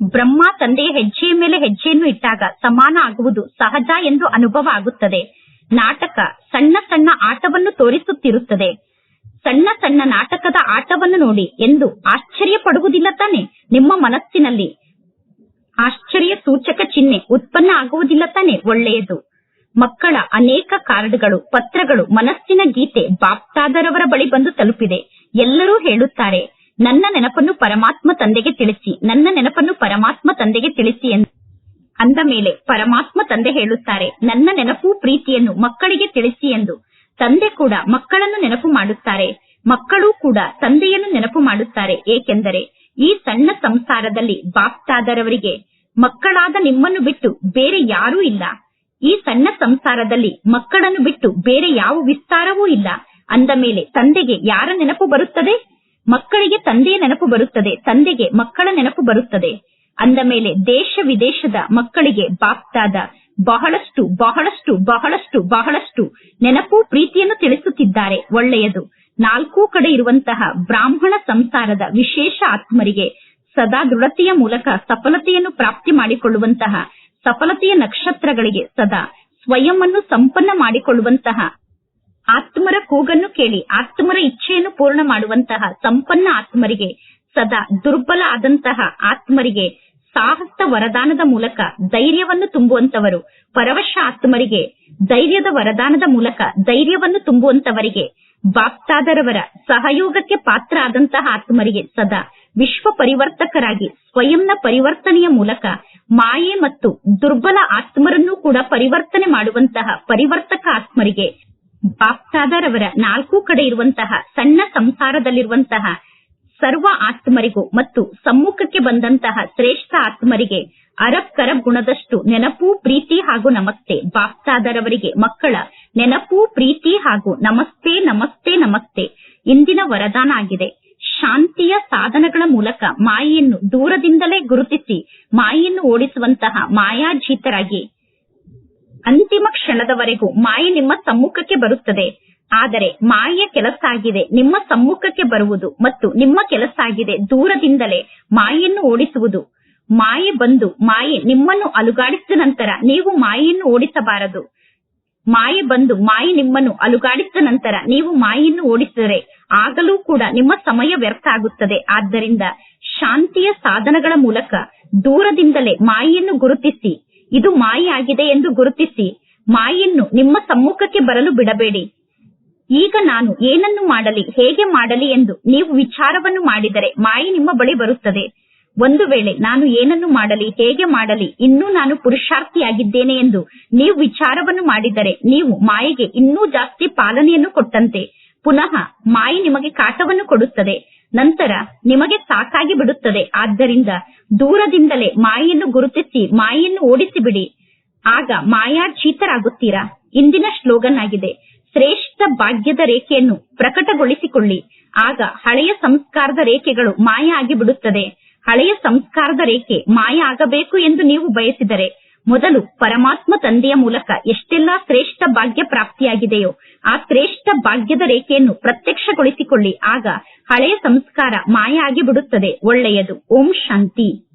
ಬ್ರಹ್ಮ ತಂದೆಯ ಹೆಜ್ಜೆಯ ಮೇಲೆ ಹೆಜ್ಜೆಯನ್ನು ಇಟ್ಟಾಗ ಸಮಾನ ಆಗುವುದು ಸಹಜ ಎಂದು ಅನುಭವ ಆಗುತ್ತದೆ. ನಾಟಕ, ಸಣ್ಣ ಸಣ್ಣ ಆಟವನ್ನು ತೋರಿಸುತ್ತಿರುತ್ತದೆ. ಸಣ್ಣ ಸಣ್ಣ ನಾಟಕದ ಆಟವನ್ನು ನೋಡಿ. ಎಂದು ಆಶ್ಚರ್ಯ ಪಡುವುದಿಲ್ಲ ತಾನೆ? ನಿಮ್ಮ ಮನಸ್ಸಿನಲ್ಲಿ ಆಶ್ಚರ್ಯ ಸೂಚಕ ಚಿಹ್ನೆ ಉತ್ಪನ್ನ ಆಗುವುದಿಲ್ಲ ತಾನೆ? ಒಳ್ಳೆಯದು. ಮಕ್ಕಳ ಅನೇಕ ಕಾರ್ಡ್ಗಳು, ಪತ್ರಗಳು ಮನಸ್ಸಿನ ಗೀತೆ ಬಾಪ್ತಾದರವರ ಬಳಿ ಬಂದು ತಲುಪಿದೆ. ಎಲ್ಲರೂ ಹೇಳುತ್ತಾರೆ, ನನ್ನ ನೆನಪನ್ನು ಪರಮಾತ್ಮ ತಂದೆಗೆ ತಿಳಿಸಿ, ನನ್ನ ನೆನಪನ್ನು ಪರಮಾತ್ಮ ತಂದೆಗೆ ತಿಳಿಸಿ ಎಂದು. ಅಂದ ಮೇಲೆ ಪರಮಾತ್ಮ ತಂದೆ ಹೇಳುತ್ತಾರೆ, ನನ್ನ ನೆನಪು ಪ್ರೀತಿಯನ್ನು ಮಕ್ಕಳಿಗೆ ತಿಳಿಸಿ ಎಂದು. ತಂದೆ ಕೂಡ ಮಕ್ಕಳನ್ನು ನೆನಪು ಮಾಡುತ್ತಾರೆ, ಮಕ್ಕಳು ಕೂಡ ತಂದೆಯನ್ನು ನೆನಪು ಮಾಡುತ್ತಾರೆ. ಏಕೆಂದರೆ ಈ ಸಣ್ಣ ಸಂಸಾರದಲ್ಲಿ ಬಾಪ್ತಾದರವರಿಗೆ ಮಕ್ಕಳಾದ ನಿಮ್ಮನ್ನು ಬಿಟ್ಟು ಬೇರೆ ಯಾರೂ ಇಲ್ಲ. ಈ ಸಣ್ಣ ಸಂಸಾರದಲ್ಲಿ ಮಕ್ಕಳನ್ನು ಬಿಟ್ಟು ಬೇರೆ ಯಾವ ವಿಸ್ತಾರವೂ ಇಲ್ಲ. ಅಂದ ಮೇಲೆ ತಂದೆಗೆ ಯಾರ ನೆನಪು ಬರುತ್ತದೆ? ಮಕ್ಕಳಿಗೆ ತಂದೆಯ ನೆನಪು ಬರುತ್ತದೆ, ತಂದೆಗೆ ಮಕ್ಕಳ ನೆನಪು ಬರುತ್ತದೆ. ಅಂದ ಮೇಲೆ ದೇಶ ವಿದೇಶದ ಮಕ್ಕಳಿಗೆ ಬಾಪ್ತಾದ ಬಹಳಷ್ಟು ಬಹಳಷ್ಟು ಬಹಳಷ್ಟು ಬಹಳಷ್ಟು ನೆನಪು ಪ್ರೀತಿಯನ್ನು ತಿಳಿಸುತ್ತಿದ್ದಾರೆ. ಒಳ್ಳೆಯದು. ನಾಲ್ಕೂ ಕಡೆ ಇರುವಂತಹ ಬ್ರಾಹ್ಮಣ ಸಂಸಾರದ ವಿಶೇಷ ಆತ್ಮರಿಗೆ ಸದಾ ದೃಢತೆಯ ಮೂಲಕ ಸಫಲತೆಯನ್ನು ಪ್ರಾಪ್ತಿ ಮಾಡಿಕೊಳ್ಳುವಂತಹ, ಸಫಲತೆಯ ನಕ್ಷತ್ರಗಳಿಗೆ ಸದಾ ಸ್ವಯಂ ಅನ್ನು ಸಂಪನ್ನ ಮಾಡಿಕೊಳ್ಳುವಂತಹ, ಆತ್ಮರ ಕೂಗನ್ನು ಕೇಳಿ, ಆತ್ಮರ ಇಚ್ಛೆಯನ್ನು ಪೂರ್ಣ ಮಾಡುವಂತಹ ಸಂಪನ್ನ ಆತ್ಮರಿಗೆ ಸದಾ ದುರ್ಬಲ ಆದಂತಹ ಆತ್ಮರಿಗೆ ಸಾಹಸ ವರದಾನದ ಮೂಲಕ ಧೈರ್ಯವನ್ನು ತುಂಬುವಂತವರು ಪರವಶ ಆತ್ಮರಿಗೆ ಧೈರ್ಯದ ವರದಾನದ ಮೂಲಕ ಧೈರ್ಯವನ್ನು ತುಂಬುವಂತವರಿಗೆ ಬಾಪ್ತಾದರವರ ಸಹಯೋಗಕ್ಕೆ ಪಾತ್ರ ಆದಂತಹ ಆತ್ಮರಿಗೆ ಸದಾ ವಿಶ್ವ ಪರಿವರ್ತಕರಾಗಿ ಸ್ವಯಂನ ಪರಿವರ್ತನೆಯ ಮೂಲಕ ಮಾಯೆ ಮತ್ತು ದುರ್ಬಲ ಆತ್ಮರನ್ನು ಕೂಡ ಪರಿವರ್ತನೆ ಮಾಡುವಂತಹ ಪರಿವರ್ತಕ ಆತ್ಮರಿಗೆ ಬಾಪ್ತಾದರವರ ನಾಲ್ಕು ಕಡೆ ಇರುವಂತಹ ಸಣ್ಣ ಸಂಸಾರದಲ್ಲಿರುವಂತಹ ಸರ್ವ ಆತ್ಮರಿಗೂ ಮತ್ತು ಸಮ್ಮುಖಕ್ಕೆ ಬಂದಂತಹ ಶ್ರೇಷ್ಠ ಆತ್ಮರಿಗೆ ಅರಬ್ ಕರಬ್ ಗುಣದಷ್ಟು ನೆನಪು, ಪ್ರೀತಿ ಹಾಗೂ ನಮಸ್ತೆ. ಬಾಪ್ತಾದರವರಿಗೆ ಮಕ್ಕಳ ನೆನಪು, ಪ್ರೀತಿ ಹಾಗೂ ನಮಸ್ತೆ ನಮಸ್ತೆ ನಮಸ್ತೆ. ಇಂದಿನ ವರದಾನ ಆಗಿದೆ. ಶಾಂತಿಯ ಸಾಧನಗಳ ಮೂಲಕ ಮಾಯೆಯನ್ನು ದೂರದಿಂದಲೇ ಗುರುತಿಸಿ ಮಾಯೆಯನ್ನು ಓಡಿಸುವಂತಹ ಮಾಯಾಜೀತರಾಗಿ ಅಂತಿಮ ಕ್ಷಣದವರೆಗೂ ಮಾಯೆ ನಿಮ್ಮ ಸಮ್ಮುಖಕ್ಕೆ ಬರುತ್ತದೆ. ಆದರೆ ಮಾಯೆಯ ಕೆಲಸ ಆಗಿದೆ ನಿಮ್ಮ ಸಮ್ಮುಖಕ್ಕೆ ಬರುವುದು ಮತ್ತು ನಿಮ್ಮ ಕೆಲಸ ಆಗಿದೆ ದೂರದಿಂದಲೇ ಮಾಯೆಯನ್ನು ಓಡಿಸುವುದು. ಮಾಯೆ ಬಂದು, ಮಾಯೆ ನಿಮ್ಮನ್ನು ಅಲುಗಾಡಿಸಿದ ನಂತರ ನೀವು ಮಾಯೆಯನ್ನು ಓಡಿಸಬಾರದು. ಮಾಯೆ ಬಂದು, ಮಾಯೆ ನಿಮ್ಮನ್ನು ಅಲುಗಾಡಿಸಿದ ನಂತರ ನೀವು ಮಾಯೆಯನ್ನು ಓಡಿಸಿದರೆ ಆಗಲೂ ಕೂಡ ನಿಮ್ಮ ಸಮಯ ವ್ಯರ್ಥ ಆಗುತ್ತದೆ ಆದ್ದರಿಂದ ಶಾಂತಿಯ ಸಾಧನಗಳ ಮೂಲಕ ದೂರದಿಂದಲೇ ಮಾಯೆಯನ್ನು ಗುರುತಿಸಿ. ಇದು ಮಾಯೆ ಆಗಿದೆ ಎಂದು ಗುರುತಿಸಿ. ಮಾಯೆಯನ್ನು ನಿಮ್ಮ ಸಮ್ಮುಖಕ್ಕೆ ಬರಲು ಬಿಡಬೇಡಿ. ಈಗ ನಾನು ಏನನ್ನು ಮಾಡಲಿ, ಹೇಗೆ ಮಾಡಲಿ ಎಂದು ನೀವು ವಿಚಾರವನ್ನು ಮಾಡಿದರೆ ಮಾಯಿ ನಿಮ್ಮ ಬಳಿ ಬರುತ್ತದೆ. ಒಂದು ವೇಳೆ ನಾನು ಏನನ್ನು ಮಾಡಲಿ, ಹೇಗೆ ಮಾಡಲಿ, ಇನ್ನೂ ನಾನು ಪುರುಷಾರ್ಥಿಯಾಗಿದ್ದೇನೆ ಎಂದು ನೀವು ವಿಚಾರವನ್ನು ಮಾಡಿದರೆ ನೀವು ಮಾಯೆಗೆ ಇನ್ನೂ ಜಾಸ್ತಿ ಪಾಲನೆಯನ್ನು ಕೊಟ್ಟಂತೆ. ಪುನಃ ಮಾಯೆ ನಿಮಗೆ ಕಾಟವನ್ನು ಕೊಡುತ್ತದೆ, ನಂತರ ನಿಮಗೆ ಸಾಕಾಗಿ ಬಿಡುತ್ತದೆ. ಆದ್ದರಿಂದ ದೂರದಿಂದಲೇ ಮಾಯೆಯನ್ನು ಗುರುತಿಸಿ, ಮಾಯೆಯನ್ನು ಓಡಿಸಿಬಿಡಿ. ಆಗ ಮಾಯಾ ಚೀತರಾಗುತ್ತೀರಾ ಇಂದಿನ ಸ್ಲೋಗನ್ ಆಗಿದೆ ಶ್ರೇಷ್ಠ ಭಾಗ್ಯದ ರೇಖೆಯನ್ನು ಪ್ರಕಟಗೊಳಿಸಿಕೊಳ್ಳಿ. ಆಗ ಹಳೆಯ ಸಂಸ್ಕಾರದ ರೇಖೆಗಳು ಮಾಯ ಆಗಿಬಿಡುತ್ತದೆ. ಹಳೆಯ ಸಂಸ್ಕಾರದ ರೇಖೆ ಮಾಯ ಆಗಬೇಕು ಎಂದು ನೀವು ಬಯಸಿದರೆ ಮೊದಲು ಪರಮಾತ್ಮ ತಂದೆಯ ಮೂಲಕ ಎಷ್ಟೆಲ್ಲಾ ಶ್ರೇಷ್ಠ ಭಾಗ್ಯ ಪ್ರಾಪ್ತಿಯಾಗಿದೆಯೋ ಆ ಶ್ರೇಷ್ಠ ಭಾಗ್ಯದ ರೇಖೆಯನ್ನು ಪ್ರತ್ಯಕ್ಷಗೊಳಿಸಿಕೊಳ್ಳಿ. ಆಗ ಹಳೆಯ ಸಂಸ್ಕಾರ ಮಾಯ ಆಗಿಬಿಡುತ್ತದೆ. ಒಳ್ಳೆಯದು. ಓಂ ಶಾಂತಿ.